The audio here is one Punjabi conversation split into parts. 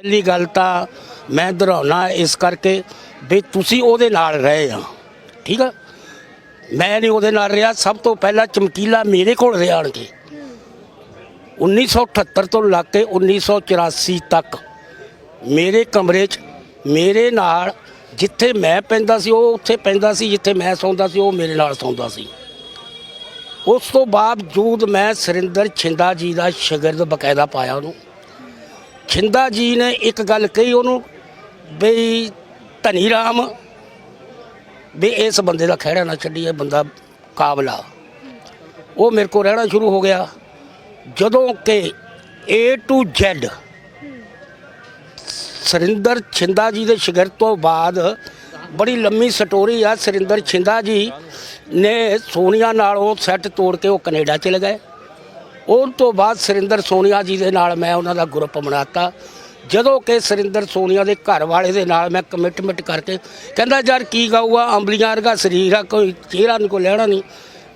ਪਹਿਲੀ ਗੱਲ ਤਾਂ ਮੈਂ ਦੁਹਰਾਉਣਾ ਇਸ ਕਰਕੇ ਵੀ ਤੁਸੀਂ ਉਹਦੇ ਨਾਲ ਰਹੇ ਆ। ਠੀਕ ਆ? ਮੈਂ ਨਹੀਂ ਉਹਦੇ ਨਾਲ ਰਿਹਾ। ਸਭ ਤੋਂ ਪਹਿਲਾਂ ਚਮਕੀਲਾ ਮੇਰੇ ਕੋਲ ਰਿਹਾ ਆਣ ਕੇ 1978 ਤੋਂ ਲੱਗ ਕੇ 1984 ਤੱਕ ਮੇਰੇ ਕਮਰੇ 'ਚ, ਮੇਰੇ ਨਾਲ ਜਿੱਥੇ ਮੈਂ ਪੈਂਦਾ ਸੀ, ਉਹ ਉੱਥੇ ਪੈਂਦਾ ਸੀ, ਜਿੱਥੇ ਮੈਂ ਸੌਂਦਾ ਸੀ, ਉਹ ਮੇਰੇ ਨਾਲ ਸੌਂਦਾ ਸੀ। ਉਸ ਤੋਂ ਬਾਵਜੂਦ ਮੈਂ ਸਰਿੰਦਰ ਛਿੰਦਾ ਜੀ ਦਾ ਸ਼ਾਗਿਰਦ ਬਕਾਇਦਾ ਪਾਇਆ ਉਹਨੂੰ। ਛਿੰਦਾ ਜੀ ਨੇ ਇੱਕ ਗੱਲ ਕਹੀ ਉਹਨੂੰ ਬਈ ਧਨੀ ਰਾਮ ਵੀ ਇਸ ਬੰਦੇ ਦਾ ਖਹਿੜਾ ਨਾ ਛੱਡੀ, ਇਹ ਬੰਦਾ ਕਾਬਲਾ। ਉਹ ਮੇਰੇ ਕੋਲ ਰਹਿਣਾ ਸ਼ੁਰੂ ਹੋ ਗਿਆ। ਜਦੋਂ ਕਿ A to Z ਸਰਿੰਦਰ ਛਿੰਦਾ ਜੀ ਦੇ ਸ਼ਾਗਿਰਦ ਤੋਂ ਬਾਅਦ ਬੜੀ ਲੰਮੀ ਸਟੋਰੀ ਆ। ਸਰਿੰਦਰ ਛਿੰਦਾ ਜੀ ਨੇ ਸੋਨੀਆ ਨਾਲੋਂ ਸੈੱਟ ਤੋੜ ਕੇ ਉਹ ਕੈਨੇਡਾ ਚਲੇ ਗਏ। ਉਹ ਤੋਂ ਬਾਅਦ ਸਰਿੰਦਰ ਸੋਨੀਆ ਜੀ ਦੇ ਨਾਲ ਮੈਂ ਉਹਨਾਂ ਦਾ ਗਰੁੱਪ ਬਣਾਤਾ। ਜਦੋਂ ਕਿ ਸਰਿੰਦਰ ਸੋਨੀਆ ਦੇ ਘਰ ਵਾਲੇ ਦੇ ਨਾਲ ਮੈਂ ਕਮਿਟਮੈਂਟ ਕਰਕੇ ਕਹਿੰਦਾ, ਯਾਰ ਕੀ ਗਾਊਗਾ? ਅੰਬਲੀਆਂ ਵਰਗਾ ਸਰੀਰ ਆ, ਕੋਈ ਚਿਹਰਾ ਨਹੀਂ ਕੋਈ ਲੈਣਾ ਨਹੀਂ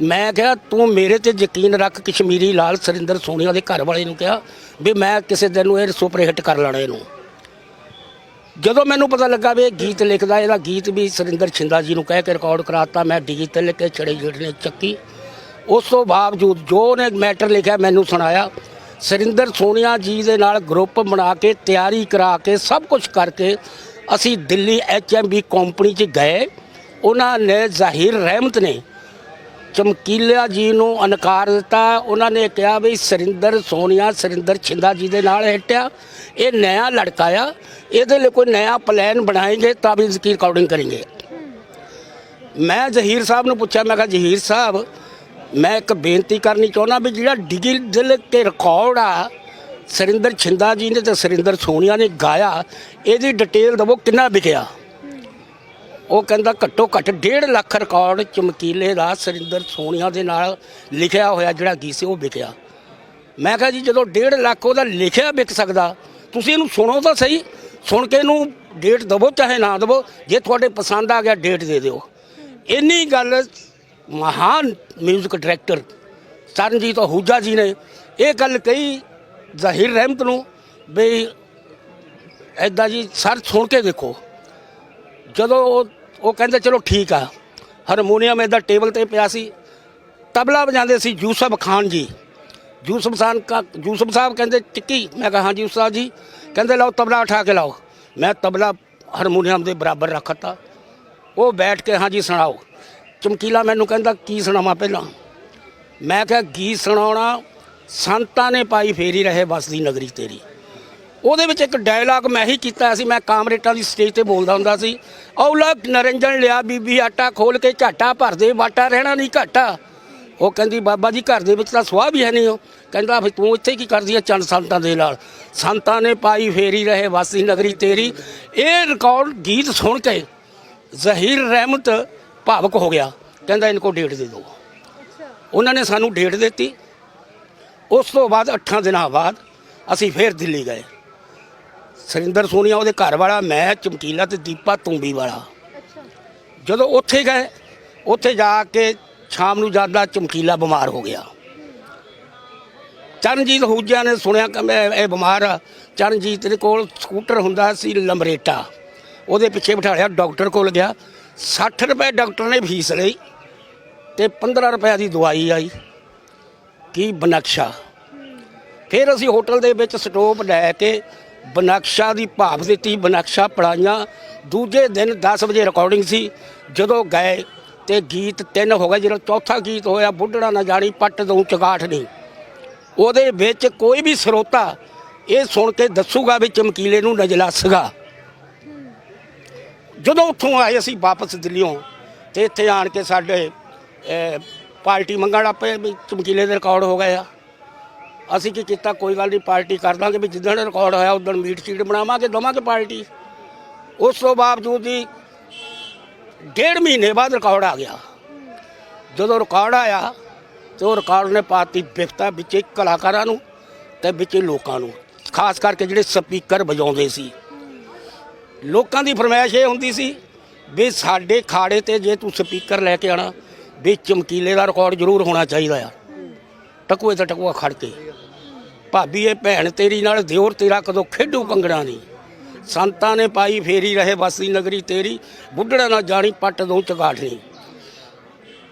ਮੈਂ ਕਿਹਾ, ਤੂੰ ਮੇਰੇ ਤੇ ਯਕੀਨ ਰੱਖ, ਕਸ਼ਮੀਰੀ ਲਾਲ ਸਰਿੰਦਰ ਸੋਨੀਆ ਦੇ ਘਰ ਵਾਲੇ ਨੂੰ ਕਿਹਾ ਵੀ ਮੈਂ ਕਿਸੇ ਦਿਨ ਨੂੰ ਇਹ ਸੁਪਰ ਹਿੱਟ ਕਰ ਲੈਣਾ ਇਹਨੂੰ। ਜਦੋਂ ਮੈਨੂੰ ਪਤਾ ਲੱਗਾ ਵੀ ਇਹ ਗੀਤ ਲਿਖਦਾ, ਇਹਦਾ ਗੀਤ ਵੀ ਸਰਿੰਦਰ ਛਿੰਦਾ ਜੀ ਨੂੰ ਕਹਿ ਕੇ ਰਿਕਾਰਡ ਕਰਾਤਾ, ਮੈਂ ਡਿਜੀਟਲ ਕੇ ਛੜੇ ਜਿਹੜੇ ਨੇ ਚੱਕੀ। ਉਸ ਤੋਂ ਬਾਵਜੂਦ ਜੋ ਉਹਨੇ ਮੈਟਰ ਲਿਖਿਆ ਮੈਨੂੰ ਸੁਣਾਇਆ, ਸਰਿੰਦਰ ਸੋਨੀਆ ਜੀ ਦੇ ਨਾਲ ਗਰੁੱਪ ਬਣਾ ਕੇ, ਤਿਆਰੀ ਕਰਾ ਕੇ, ਸਭ ਕੁਝ ਕਰਕੇ ਅਸੀਂ ਦਿੱਲੀ ਐਚਐਮਬੀ ਕੰਪਨੀ 'ਚ ਗਏ। ਉਹਨਾਂ ਨੇ ਜ਼ਾਹਿਰ ਰਹਿਮਤ ਨੇ ਚਮਕੀਲਾ ਜੀ ਨੂੰ ਅਨਕਾਰ ਦਿੱਤਾ। ਉਹਨਾਂ ਨੇ ਕਿਹਾ ਵੀ ਸਰਿੰਦਰ ਸੋਨੀਆ, ਸਰਿੰਦਰ ਛਿੰਦਾ ਜੀ ਦੇ ਨਾਲ ਹਟਿਆ। ਇਹ ਨਿਆ ਲੜਕਾ ਆ, ਇਹਦੇ ਲਈ ਕੋਈ ਨਇਆ ਪਲਾਨ ਬਣਾਏਗੇ ਤਾਂ ਵੀ ਇਸ ਦੀ ਰਿਕਾਰਡਿੰਗ ਕਰਾਂਗੇ ਮੈਂ ਜ਼ਹੀਰ ਸਾਹਿਬ ਨੂੰ ਪੁੱਛਿਆ, ਮੈਂ ਕਿਹਾ ਜ਼ਹੀਰ ਸਾਹਿਬ ਮੈਂ ਇੱਕ ਬੇਨਤੀ ਕਰਨੀ ਚਾਹੁੰਦਾ ਵੀ ਜਿਹੜਾ ਡਿਜੀਟਲ ਤੇ ਰਿਕਾਰਡ ਆ, ਸਰਿੰਦਰ ਛਿੰਦਾ ਜੀ ਨੇ ਤੇ ਸਰਿੰਦਰ ਸੋਨੀਆ ਨੇ ਗਾਇਆ, ਇਹਦੀ ਡਿਟੇਲ ਦਵੋ ਕਿੰਨਾ ਵਿਕਿਆ। ਉਹ ਕਹਿੰਦਾ ਘੱਟੋ ਘੱਟ 1.5 ਲੱਖ ਰਿਕਾਰਡ ਚਮਕੀਲੇ ਦਾ ਸਰਿੰਦਰ ਸੋਨੀਆ ਦੇ ਨਾਲ ਲਿਖਿਆ ਹੋਇਆ ਜਿਹੜਾ ਗੀਤ ਸੀ ਉਹ ਵਿਕਿਆ। ਮੈਂ ਕਿਹਾ ਜੀ ਜਦੋਂ 1.5 ਲੱਖ ਉਹਦਾ ਲਿਖਿਆ ਵਿਕ ਸਕਦਾ, ਤੁਸੀਂ ਇਹਨੂੰ ਸੁਣੋ ਤਾਂ ਸਹੀ, ਸੁਣ ਕੇ ਇਹਨੂੰ ਡੇਟ ਦਵੋ ਚਾਹੇ ਨਾ ਦਵੋ, ਜੇ ਤੁਹਾਡੇ ਪਸੰਦ ਆ ਗਿਆ ਡੇਟ ਦੇ ਦਿਓ। ਇੰਨੀ ਗੱਲ ਮਹਾਨ ਮਿਊਜ਼ਿਕ ਡਾਇਰੈਕਟਰ ਚਰਨਜੀਤ ਅਹੂਜਾ ਜੀ ਨੇ ਇਹ ਗੱਲ ਕਹੀ ਜ਼ਾਹਿਰ ਰਹਿਮਤ ਨੂੰ ਵੀ ਐਦਾਂ ਜੀ ਸਰ ਸੁਣ ਕੇ ਦੇਖੋ ਜਦੋਂ ਉਹ ਉਹ ਕਹਿੰਦੇ ਚਲੋ ਠੀਕ ਆ, ਹਾਰਮੋਨੀਅਮ ਇਹਦਾ ਟੇਬਲ ਤੇ ਪਿਆ ਸੀ, ਤਬਲਾ ਵਜਾਉਂਦੇ ਸੀ ਯੂਸਫ ਖਾਨ ਜੀ। ਯੂਸਫ ਖਾਨ ਕਾ, ਯੂਸਫ ਸਾਹਿਬ ਕਹਿੰਦੇ, ਟਿੱਕੀ, ਮੈਂ ਕਿਹਾ, ਹਾਂਜੀ ਉਸਤਾਦ ਜੀ। ਕਹਿੰਦੇ, ਲਓ ਤਬਲਾ ਉਠਾ ਕੇ ਲਾਓ। ਮੈਂ ਤਬਲਾ ਹਾਰਮੋਨੀਅਮ ਦੇ ਬਰਾਬਰ ਰੱਖਤਾ ਉਹ ਬੈਠ ਕੇ, ਹਾਂਜੀ, ਸੁਣਾਓ। ਚਮਕੀਲਾ ਮੈਨੂੰ ਕਹਿੰਦਾ, ਕੀ ਸੁਣਾਵਾਂ ਪਹਿਲਾਂ? ਮੈਂ ਕਿਹਾ, ਗੀਤ ਸੁਣਾਉਣਾ, ਸੰਤਾਂ ਨੇ ਪਾਈ ਫੇਰੀ ਰਹੇ ਬਸਦੀ ਨਗਰੀ ਤੇਰੀ। ਉਹਦੇ ਵਿੱਚ ਇੱਕ ਡਾਇਲਾਗ ਮੈਂ ਹੀ ਕੀਤਾ ਸੀ, ਮੈਂ ਕਾਮਰੇਟਾਂ ਦੀ ਸਟੇਜ ਤੇ ਬੋਲਦਾ ਹੁੰਦਾ ਸੀ, ਔਲਾ ਨਰਿੰਜਨ ਲਿਆ ਬੀਬੀ ਆਟਾ ਖੋਲ ਕੇ, ਝਾਟਾ ਭਰਦੇ ਵਾਟਾ ਰਹਿਣਾ ਨਹੀਂ ਘਾਟਾ। ਉਹ ਕਹਿੰਦੀ, ਬਾਬਾ ਜੀ, ਘਰ ਦੇ ਵਿੱਚ ਤਾਂ ਸੁਆਹ ਵੀ ਹੈ ਨਹੀਂ ਉਹ। ਕਹਿੰਦਾ ਫਿਰ ਤੂੰ ਇੱਥੇ ਕੀ ਕਰਦੀ ਹੈ ਚੰਦ ਸੰਤਾਂ ਦੇ ਨਾਲ? ਸੰਤਾਂ ਨੇ ਪਾਈ ਫੇਰੀ ਰਹੇ ਵਾਸੀ ਨਗਰੀ ਤੇਰੀ। ਇਹ ਰਿਕਾਰਡ ਗੀਤ ਸੁਣ ਕੇ ਜ਼ਹੀਰ ਰਹਿਮਤ ਭਾਵਕ ਹੋ ਗਿਆ, ਕਹਿੰਦਾ ਇਹਨਾਂ ਕੋ ਡੇਟ ਦੇ ਦਿਓ ਉਹਨਾਂ ਨੇ ਸਾਨੂੰ ਡੇਟ ਦਿੱਤੀ। ਉਸ ਤੋਂ ਬਾਅਦ 8 ਦਿਨਾਂ ਬਾਅਦ ਅਸੀਂ ਫੇਰ ਦਿੱਲੀ ਗਏ। ਸਰਿੰਦਰ ਸੋਨੀਆ, ਉਹਦੇ ਘਰ ਵਾਲਾ, ਮੈਂ, ਚਮਕੀਲਾ ਤੇ ਦੀਪਾ ਤੁੰਬੀ ਵਾਲਾ। ਜਦੋਂ ਉੱਥੇ ਗਏ, ਉੱਥੇ ਜਾ ਕੇ ਸ਼ਾਮ ਨੂੰ ਜਾਂਦਾ, ਚਮਕੀਲਾ ਬਿਮਾਰ ਹੋ ਗਿਆ। ਚਰਨਜੀਤ ਹੂਜਾ ਨੇ ਸੁਣਿਆ ਕਿ ਮੈਂ ਇਹ ਬਿਮਾਰ ਆ। ਚਰਨਜੀਤ ਦੇ ਕੋਲ ਸਕੂਟਰ ਹੁੰਦਾ ਸੀ ਲੰਬਰੇਟਾ। ਉਹਦੇ ਪਿੱਛੇ ਬਿਠਾ ਲਿਆ, ਡਾਕਟਰ ਕੋਲ ਗਿਆ। 60 ਰੁਪਏ ਡਾਕਟਰ ਨੇ ਫੀਸ ਲਈ ਤੇ 15 ਰੁਪਏ ਦੀ ਦਵਾਈ ਆਈ। ਕੀ ਬਨਕਸ਼ਾ? ਫਿਰ ਅਸੀਂ ਹੋਟਲ ਦੇ ਵਿੱਚ ਸਟੋਪ ਲੈ ਕੇ ਬਨਕਸ਼ਾ ਦੀ ਭਾਫ ਦਿੱਤੀ। ਬਨਕਸ਼ਾ ਪੜਾਈਆਂ ਦੂਜੇ ਦਿਨ 10 ਵਜੇ ਰਿਕਾਰਡਿੰਗ ਸੀ। ਜਦੋਂ ਗਏ ਤੇ ਗੀਤ ਤਿੰਨ ਹੋ ਗਏ। ਜਦੋਂ ਚੌਥਾ ਗੀਤ ਹੋਇਆ, ਬੁੱਢੜਾ ਨਾ ਜਾਣੀ, ਪੱਟ ਦਊ, ਚਗਾਠ ਨਹੀਂ। ਉਹਦੇ ਵਿੱਚ ਕੋਈ ਵੀ ਸਰੋਤਾ ਇਹ ਸੁਣ ਕੇ ਦੱਸੂਗਾ ਵੀ ਚਮਕੀਲੇ ਨੂੰ ਨਜਲਾਸਗਾ ਜਦੋਂ ਉੱਥੋਂ ਆਏ ਅਸੀਂ ਵਾਪਸ ਦਿੱਲੀੋਂ ਤੇ ਇੱਥੇ ਆਣ ਕੇ ਸਾਡੇ ਪਾਰਟੀ ਮੰਗਣ ਆਪੇ ਵੀ ਚਮਕੀਲੇ ਦੇ ਰਿਕਾਰਡ ਹੋ ਗਏ ਆ। ਅਸੀਂ ਕੀ ਕੀਤਾ, ਕੋਈ ਗੱਲ ਨਹੀਂ, ਪਾਰਟੀ ਕਰ ਦਾਂਗੇ ਵੀ ਜਿੱਦਣ ਰਿਕਾਰਡ ਹੋਇਆ ਉਦੋਂ ਮੀਟ ਸ਼ੀਟ ਬਣਾਵਾਂਗੇ, ਦਵਾਂਗੇ ਪਾਰਟੀ। ਉਸ ਤੋਂ ਬਾਵਜੂਦ ਵੀ ਡੇਢ ਮਹੀਨੇ ਬਾਅਦ ਰਿਕਾਰਡ ਆ ਗਿਆ। ਜਦੋਂ ਰਿਕਾਰਡ ਆਇਆ, ਤੇ ਉਹ ਰਿਕਾਰਡ ਨੇ ਪਾਤੀ ਵਿਫਤਾ ਵਿੱਚ ਕਲਾਕਾਰਾਂ ਨੂੰ ਤੇ ਵਿੱਚ ਲੋਕਾਂ ਨੂੰ, ਖਾਸ ਕਰਕੇ ਜਿਹੜੇ ਸਪੀਕਰ ਵਜਾਉਂਦੇ ਸੀ। ਲੋਕਾਂ ਦੀ ਫਰਮਾਇਸ਼ ਇਹ ਹੁੰਦੀ ਸੀ ਵੀ ਸਾਡੇ ਖਾੜੇ ਤੇ ਜੇ ਤੂੰ ਸਪੀਕਰ ਲੈ ਕੇ ਆਣਾ, ਵੀ ਚਮਕੀਲੇ ਦਾ ਰਿਕਾਰਡ ਜ਼ਰੂਰ ਹੋਣਾ ਚਾਹੀਦਾ ਆ। ਟਕੂਏ ਤੇ ਟਕੂਆ ਖੜ ਕੇ। ਭਾਬੀ, ਇਹ ਭੈਣ ਤੇਰੀ ਨਾਲ ਦਿਓਰ ਤੇਰਾ ਕਦੋਂ ਖੇਡੂ ਕੰਗਣਾ ਨਹੀਂ। ਸੰਤਾਂ ਨੇ ਪਾਈ ਫੇਰੀ, ਰਹੇ ਬਸੀ ਨਗਰੀ ਤੇਰੀ, ਬੁੱਢੜਾ ਨਾ ਜਾਣੀ ਪੱਟ ਦੋ ਚਗਾਠਣੀ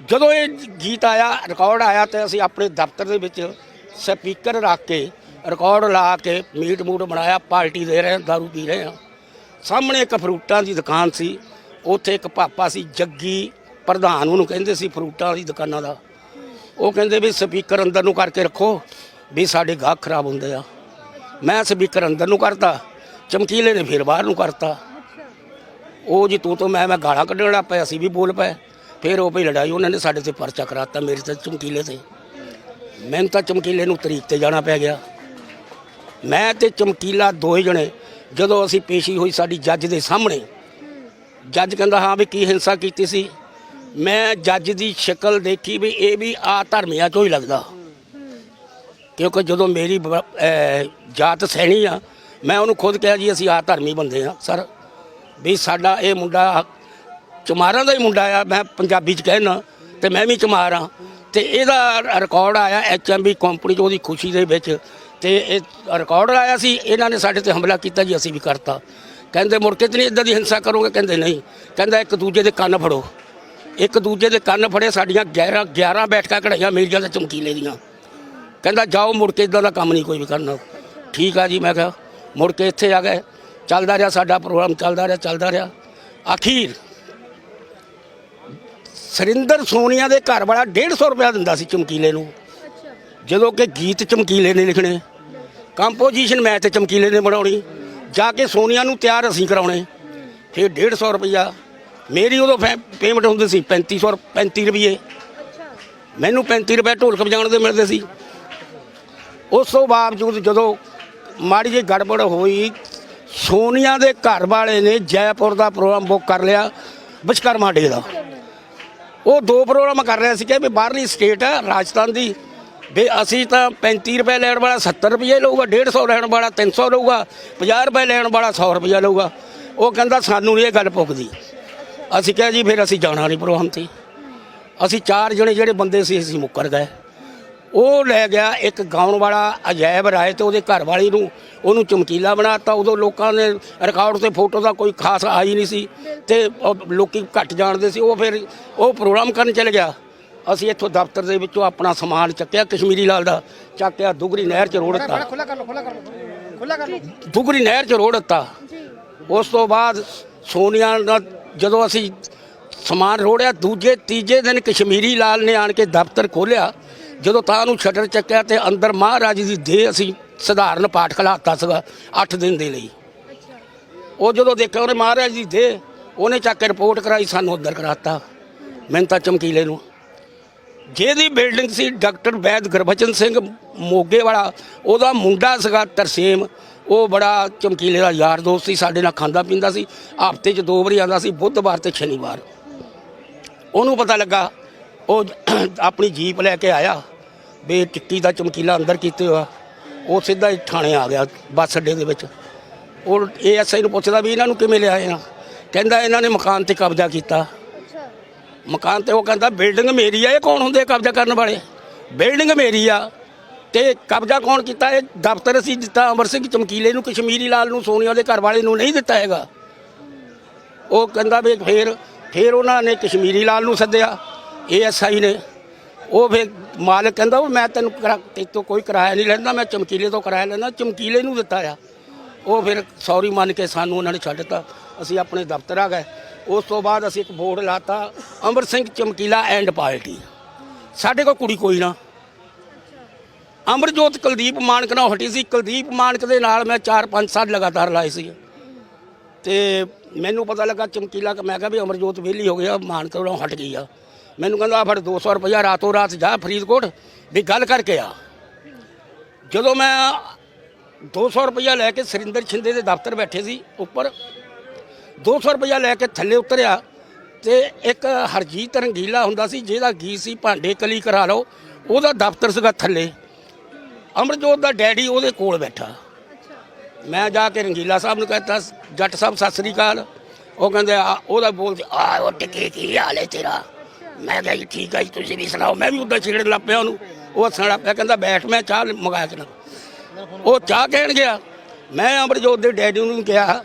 ਜਦੋਂ ਇਹ ਗੀਤ ਆਇਆ ਰਿਕਾਰਡ ਆਇਆ ਤੇ ਅਸੀਂ ਆਪਣੇ ਦਫ਼ਤਰ ਦੇ ਵਿੱਚ ਸਪੀਕਰ ਰੱਖ ਕੇ ਰਿਕਾਰਡ ਲਾ ਕੇ ਮੀਟ ਮੂਟ ਬਣਾਇਆ, ਪਾਰਟੀ ਦੇ ਰਹੇ ਹਾਂ ਦਾਰੂ ਪੀ ਰਹੇ ਹਾਂ ਸਾਹਮਣੇ ਇੱਕ ਫਰੂਟਾਂ ਦੀ ਦੁਕਾਨ ਸੀ। ਉੱਥੇ ਇੱਕ ਪਾਪਾ ਸੀ, ਜੱਗੀ ਪ੍ਰਧਾਨ, ਉਹਨੂੰ ਕਹਿੰਦੇ ਸੀ ਫਰੂਟਾਂ ਦੀ ਦੁਕਾਨਾਂ ਦਾ। ਉਹ ਕਹਿੰਦੇ ਵੀ ਸਪੀਕਰ ਅੰਦਰ ਨੂੰ ਕਰਕੇ ਰੱਖੋ ਵੀ ਸਾਡੇ ਗਾਹਕ ਖਰਾਬ ਹੁੰਦੇ ਆ। ਮੈਂ ਸਪੀਕਰ ਅੰਦਰ ਨੂੰ ਕਰਤਾ, ਚਮਕੀਲੇ ਨੇ ਫਿਰ ਬਾਹਰ ਨੂੰ ਕਰਤਾ। ਉਹ ਜੀ ਤੂੰ ਤੋਂ ਮੈਂ ਮੈਂ ਗਾਲਾਂ ਕੱਢਣ ਲੱਗ ਪਿਆ ਅਸੀਂ ਵੀ ਬੋਲ ਪਏ ਫਿਰ ਉਹ ਭਈ ਲੜਾਈ, ਉਹਨਾਂ ਨੇ ਸਾਡੇ ਤੇ ਪਰਚਾ ਕਰਾਤਾ ਮੇਰੇ ਤੇ ਚਮਕੀਲੇ ਤੇ। ਮੈਨੂੰ ਤਾਂ ਚਮਕੀਲੇ ਨੂੰ ਤਰੀਕ ਤੇ ਜਾਣਾ ਪੈ ਗਿਆ। ਮੈਂ ਤੇ ਚਮਕੀਲਾ ਦੋ ਹੀ ਜਣੇ ਜਦੋਂ ਅਸੀਂ ਪੇਸ਼ੀ ਹੋਈ ਸਾਡੀ ਜੱਜ ਦੇ ਸਾਹਮਣੇ, ਜੱਜ ਕਹਿੰਦਾ, ਹਾਂ ਵੀ ਕੀ ਹਿੰਸਾ ਕੀਤੀ ਸੀ? ਮੈਂ ਜੱਜ ਦੀ ਸ਼ਕਲ ਦੇਖੀ ਵੀ ਇਹ ਵੀ ਆ ਧਰਮੀਆਂ ਚੋਂ ਹੀ ਲੱਗਦਾ। ਕਿਉਂਕਿ ਜਦੋਂ ਮੇਰੀ ਬ- ਅਹ, ਜਾਤ ਸੈਣੀ ਆ, ਮੈਂ ਉਹਨੂੰ ਖੁਦ ਕਿਹਾ, ਜੀ, ਅਸੀਂ ਆ ਧਰਮੀ ਬੰਦੇ ਆ, ਸਰ। ਵੀ ਸਾਡਾ ਇਹ ਮੁੰਡਾ ਚਮਾਰਾਂ ਦਾ ਹੀ ਮੁੰਡਾ ਆ, ਮੈਂ ਪੰਜਾਬੀ ਚ ਕਹਿਣਾ ਤੇ ਮੈਂ ਵੀ ਚਮਾਰ ਆ। ਤੇ ਇਹਦਾ ਰਿਕਾਰਡ ਆਇਆ ਐਚਐਮਬੀ ਕੰਪਨੀ ਚ, ਉਹਦੀ ਖੁਸ਼ੀ ਦੇ ਵਿੱਚ ਤੇ ਇਹ ਰਿਕਾਰਡ ਆਇਆ ਸੀ ਇਹਨਾਂ ਨੇ ਸਾਡੇ ਤੇ ਹਮਲਾ ਕੀਤਾ ਜੀ ਅਸੀਂ ਵੀ ਕਰਤਾ। ਕਹਿੰਦੇ ਮੁੜ ਕੇ ਤੇ ਇਦਾਂ ਦੀ ਹਿੰਸਾ ਕਰੋਗੇ? ਕਹਿੰਦੇ ਨਹੀਂ। ਕਹਿੰਦਾ ਇੱਕ ਦੂਜੇ ਦੇ ਕੰਨ ਫੜੋ। ਇੱਕ ਦੂਜੇ ਦੇ ਕੰਨ ਫੜੇ ਸਾਡੀਆਂ 11 11 ਬੈਠਕਾਂ ਕਢਾਈਆਂ ਮੇਰੀਆਂ ਤੇ ਚਮਕੀਲੇ ਦੀਆਂ। ਕਹਿੰਦਾ ਜਾਓ ਮੁੜ ਕੇ ਇਦਾਂ ਦਾ ਕੰਮ ਨਹੀਂ ਕੋਈ ਵੀ ਕਰਨਾ। ਠੀਕ ਆ ਜੀ ਮੈਂ ਕਿਹਾ ਮੁੜ ਕੇ ਇੱਥੇ ਆ ਗਏ। ਚੱਲਦਾ ਰਿਹਾ ਸਾਡਾ ਪ੍ਰੋਗਰਾਮ ਚੱਲਦਾ ਰਿਹਾ ਚੱਲਦਾ ਰਿਹਾ। ਆਖੀਰ ਸਰਿੰਦਰ ਸੋਨੀਆ ਦੇ ਘਰ ਵਾਲਾ 150 ਰੁਪਇਆ ਦਿੰਦਾ ਸੀ ਚਮਕੀਲੇ ਨੂੰ। ਜਦੋਂ ਕਿ ਗੀਤ ਚਮਕੀਲੇ ਨੇ ਲਿਖਣੇ। ਕੰਪੋਜੀਸ਼ਨ ਮੈਚ ਚਮਕੀਲੇ ਨੇ ਬਣਾਉਣੀ। ਜਾ ਕੇ ਸੋਨੀਆ ਨੂੰ ਤਿਆਰ ਅਸੀਂ ਕਰਾਉਣੇ। ਫਿਰ 150 ਰੁਪਇਆ ਮੇਰੀ ਉਦੋਂ ਪੇਮੈਂਟ ਹੁੰਦੀ ਸੀ 3500 35 ਰੁਪਏ ਮੈਨੂੰ 35 ਰੁਪਏ ਢੋਲਕ ਵਜਾਉਣ ਦੇ ਮਿਲਦੇ ਸੀ। ਉਸ ਤੋਂ ਬਾਵਜੂਦ ਜਦੋਂ ਮਾੜੀ ਜਿਹੀ ਗੜਬੜ ਹੋਈ, ਸੋਨੀਆ ਦੇ ਘਰ ਵਾਲੇ ਨੇ ਜੈਪੁਰ ਦਾ ਪ੍ਰੋਗਰਾਮ ਬੁੱਕ ਕਰ ਲਿਆ, ਵਿਸ਼ਕਰਮਾ ਡੇ ਦਾ। ਉਹ ਦੋ ਪ੍ਰੋਗਰਾਮ ਕਰ ਰਿਹਾ ਸੀ ਕਿ ਵੀ ਬਾਹਰਲੀ ਸਟੇਟ ਹੈ ਰਾਜਸਥਾਨ ਦੀ ਵੀ ਅਸੀਂ ਤਾਂ 35 ਰੁਪਏ ਲੈਣ ਵਾਲਾ 70 ਰੁਪਏ ਲਊਗਾ 150 ਲੈਣ ਵਾਲਾ 300 ਲਊਗਾ 50 ਰੁਪਏ ਲੈਣ ਵਾਲਾ 100 ਰੁਪਏ ਲਊਗਾ। ਉਹ ਕਹਿੰਦਾ ਸਾਨੂੰ ਨਹੀਂ ਇਹ ਗੱਲ ਪੁੱਗਦੀ ਅਸੀਂ ਕਿਹਾ ਜੀ, ਫਿਰ ਅਸੀਂ ਜਾਣਾ ਨਹੀਂ ਪ੍ਰੋਗਰਾਮ ਤੇ। ਅਸੀਂ ਚਾਰ ਜਣੇ ਜਿਹੜੇ ਬੰਦੇ ਸੀ, ਅਸੀਂ ਮੁੱਕਰ ਗਏ। ਉਹ ਲੈ ਗਿਆ ਇੱਕ ਗਾਉਣ ਵਾਲਾ ਅਜੈਬ ਰਾਏ ਤੇ ਉਹਦੇ ਘਰ ਵਾਲੀ ਨੂੰ। ਉਹਨੂੰ ਚਮਕੀਲਾ ਬਣਾਤਾ। ਉਦੋਂ ਲੋਕਾਂ ਨੇ ਰਿਕਾਰਡ ਤੇ ਫੋਟੋ ਦਾ ਕੋਈ ਖਾਸ ਆਈ ਨਹੀਂ ਸੀ। ਤੇ ਉਹ ਲੋਕੀ ਘੱਟ ਜਾਣਦੇ ਸੀ। ਉਹ ਫਿਰ ਉਹ ਪ੍ਰੋਗਰਾਮ ਕਰਨ ਚਲੇ ਗਿਆ। ਅਸੀਂ ਇੱਥੋਂ ਦਫ਼ਤਰ ਦੇ ਵਿੱਚੋਂ ਆਪਣਾ ਸਮਾਨ ਚੱਕਿਆ ਕਸ਼ਮੀਰੀ ਲਾਲ ਦਾ ਚੱਕਿਆ ਦੁਗਰੀ ਨਹਿਰ 'ਚ ਰੋੜ ਦਿੱਤਾ। ਖੁੱਲਾ ਕਰ ਲਓ ਖੁੱਲਾ ਕਰ ਲਓ ਖੁੱਲਾ ਕਰ ਲਓ। ਦੁਗਰੀ ਨਹਿਰ 'ਚ ਰੋੜ ਦਿੱਤਾ। ਉਸ ਤੋਂ ਬਾਅਦ ਸੋਨੀਆ ਨਾਲ ਜਦੋਂ ਅਸੀਂ ਸਮਾਨ ਰੋੜਿਆ ਦੂਜੇ ਤੀਜੇ ਦਿਨ ਕਸ਼ਮੀਰੀ ਲਾਲ ਨੇ ਆਣ ਕੇ ਦਫ਼ਤਰ ਖੋਲਿਆ ਜਦੋਂ ਤਾਂ ਨੂੰ ਸ਼ਟਰ ਚੱਕਿਆ ਤੇ ਅੰਦਰ ਮਹਾਰਾਜ ਦੀ ਦੇਹ ਅਸੀਂ ਸਧਾਰਨ ਪਾਠ ਖਲਾਤਾ ਸੀਗਾ 8 ਦਿਨ ਦੇ ਲਈ। ਉਹ ਜਦੋਂ ਦੇਖਿਆ ਉਹਨੇ ਮਹਾਰਾਜ ਦੀ ਦੇਹ ਉਹਨੇ ਚੱਕ ਕੇ ਰਿਪੋਰਟ ਕਰਾਈ ਸਾਨੂੰ ਅੰਦਰ ਕਰਾਤਾ। ਮੈਨੂੰ ਤਾਂ ਚਮਕੀਲੇ ਨੂੰ ਜਿਹਦੀ ਬਿਲਡਿੰਗ ਸੀ ਡਾਕਟਰ ਵੈਦ ਗੁਰਬਚਨ ਸਿੰਘ ਮੋਗੇ ਵਾਲਾ, ਉਹਦਾ ਮੁੰਡਾ ਸੀਗਾ ਤਰਸੇਮ। ਉਹ ਬੜਾ ਚਮਕੀਲੇ ਦਾ ਯਾਰ ਦੋਸਤ ਸੀ, ਸਾਡੇ ਨਾਲ ਖਾਂਦਾ ਪੀਂਦਾ ਸੀ। ਹਫ਼ਤੇ 'ਚ ਦੋ ਵਾਰੀ ਆਉਂਦਾ ਸੀ, ਬੁੱਧਵਾਰ ਤੇ ਸ਼ਨੀਵਾਰ। ਉਹਨੂੰ ਪਤਾ ਲੱਗਾ, ਉਹ ਆਪਣੀ ਜੀਪ ਲੈ ਕੇ ਆਇਆ, ਵੀ ਟਿੱਕੀ ਦਾ ਚਮਕੀਲਾ ਅੰਦਰ ਕੀਤੇ ਹੋਇਆ। ਉਹ ਸਿੱਧਾ ਹੀ ਥਾਣੇ ਆ ਗਿਆ, ਬੱਸ ਅੱਡੇ ਦੇ ਵਿੱਚ। ਉਹ ਏਐਸਆਈ ਨੂੰ ਪੁੱਛਦਾ ਵੀ ਇਹਨਾਂ ਨੂੰ ਕਿਵੇਂ ਲਿਆਏ ਆ? ਕਹਿੰਦਾ ਇਹਨਾਂ ਨੇ ਮਕਾਨ ਤੇ ਕਬਜ਼ਾ ਕੀਤਾ। ਮਕਾਨ ਤੇ ਉਹ ਕਹਿੰਦਾ ਬਿਲਡਿੰਗ ਮੇਰੀ ਆ, ਇਹ ਕੌਣ ਹੁੰਦੇ ਕਬਜ਼ਾ ਕਰਨ ਵਾਲੇ? ਬਿਲਡਿੰਗ ਮੇਰੀ ਆ। ਤੇ ਕਬਜ਼ਾ ਕੌਣ ਕੀਤਾ? ਇਹ ਦਫ਼ਤਰ ਅਸੀਂ ਦਿੱਤਾ, ਅਮਰ ਸਿੰਘ ਚਮਕੀਲੇ ਨੂੰ, ਕਸ਼ਮੀਰੀ ਲਾਲ ਨੂੰ, ਸੋਨੀਆ ਦੇ ਘਰ ਵਾਲੇ ਨੂੰ ਨਹੀਂ ਦਿੱਤਾ ਹੈਗਾ। ਉਹ ਕਹਿੰਦਾ ਵੀ ਫੇਰ ਫੇਰ ਉਹਨਾਂ ਨੇ ਕਸ਼ਮੀਰੀ ਲਾਲ ਨੂੰ ਸੱਦਿਆ, ਏਐਸਆਈ ਨੇ। ਉਹ ਫਿਰ ਮਾਲਕ ਕਹਿੰਦਾ, ਉਹ ਮੈਂ ਤੈਨੂੰ ਤੇਤੋਂ ਕੋਈ ਕਿਰਾਇਆ ਨਹੀਂ ਲੈਂਦਾ, ਮੈਂ ਚਮਕੀਲੇ ਤੋਂ ਕਿਰਾਇਆ ਲੈਂਦਾ, ਚਮਕੀਲੇ ਨੂੰ ਦਿੱਤਾ ਆ। ਉਹ ਫਿਰ ਸੌਰੀ ਮੰਨ ਕੇ ਸਾਨੂੰ ਉਹਨਾਂ ਨੇ ਛੱਡ ਦਿੱਤਾ। ਅਸੀਂ ਆਪਣੇ ਦਫ਼ਤਰ ਆ ਗਏ। ਉਸ ਤੋਂ ਬਾਅਦ ਅਸੀਂ ਇੱਕ ਬੋਰਡ ਲਾਤਾ ਅਮਰ ਸਿੰਘ ਚਮਕੀਲਾ ਐਂਡ ਪਾਰਟੀ। ਸਾਡੇ ਕੋਲ ਕੁੜੀ ਕੋਈ ਨਾ। ਅਮਰਜੋਤ ਕੁਲਦੀਪ ਮਾਨਕ ਨਾਲ ਹਟੀ ਸੀ। ਕੁਲਦੀਪ ਮਾਨਕ ਦੇ ਨਾਲ ਮੈਂ 4-5 ਸਾਲ ਲਗਾਤਾਰ ਲਾਏ ਸੀ। ਤੇ ਮੈਨੂੰ ਪਤਾ ਲੱਗਾ ਚਮਕੀਲਾ ਕਿ ਮੈਂ ਕਿਹਾ ਵੀ ਅਮਰਜੋਤ ਵਿਹਲੀ ਹੋ ਗਿਆ ਮਾਨਕ ਕੋਲੋਂ ਹਟ ਗਈ ਆ। ਮੈਨੂੰ ਕਹਿੰਦਾ ਆਹ ਫੜ 200 ਰੁਪਇਆ ਰਾਤੋਂ ਰਾਤ ਜਾ ਫਰੀਦਕੋਟ ਵੀ ਗੱਲ ਕਰਕੇ ਆ। ਜਦੋਂ ਮੈਂ 200 ਰੁਪਇਆ ਲੈ ਕੇ ਸਰਿੰਦਰ ਛਿੰਦੇ ਦੇ ਦਫ਼ਤਰ ਬੈਠੇ ਸੀ ਉੱਪਰ 200 ਰੁਪਇਆ ਲੈ ਕੇ ਥੱਲੇ ਉਤਰਿਆ ਤੇ ਇੱਕ ਹਰਜੀਤ ਰੰਗੀਲਾ ਹੁੰਦਾ ਸੀ, ਜਿਹਦਾ ਗੀਤ ਸੀ, ਭਾਂਡੇ ਕਲੀ ਕਰਾ ਲਓ। ਉਹਦਾ ਦਫ਼ਤਰ ਸੀਗਾ ਥੱਲੇ। ਅਮਰਜੋਤ ਦਾ ਡੈਡੀ ਉਹਦੇ ਕੋਲ ਬੈਠਾ। ਮੈਂ ਜਾ ਕੇ ਰੰਗੀਲਾ ਸਾਹਿਬ ਨੂੰ ਕਹਿੰਦਾ ਜੱਟ ਸਾਹਿਬ, ਸਤਿ ਸ੍ਰੀ ਅਕਾਲ। ਉਹ ਕਹਿੰਦੇ, ਆ, ਉਹਦਾ ਬੋਲ ਆ ਉਹ ਟਿੱਕੇ ਕੀ ਹਾਲ ਹੈ ਤੇਰਾ? ਮੈਂ ਕਿਹਾ, ਜੀ, ਠੀਕ ਹੈ ਜੀ, ਤੁਸੀਂ ਵੀ ਸੁਣਾਓ। ਮੈਂ ਵੀ ਉੱਦਾਂ ਛੇੜਨ ਲੱਗ ਪਿਆ ਉਹਨੂੰ। ਉਹ ਹੱਸਣ ਲੱਗ ਪਿਆ, ਕਹਿੰਦਾ, ਬੈਠ, ਮੈਂ ਚਾਹ ਮੰਗਾਇਆ ਕਿ ਉਹ ਚਾਹ ਕਹਿਣ ਗਿਆ। ਮੈਂ ਅਮਰਜੋਤ ਦੇ ਡੈਡੀ ਨੂੰ ਕਿਹਾ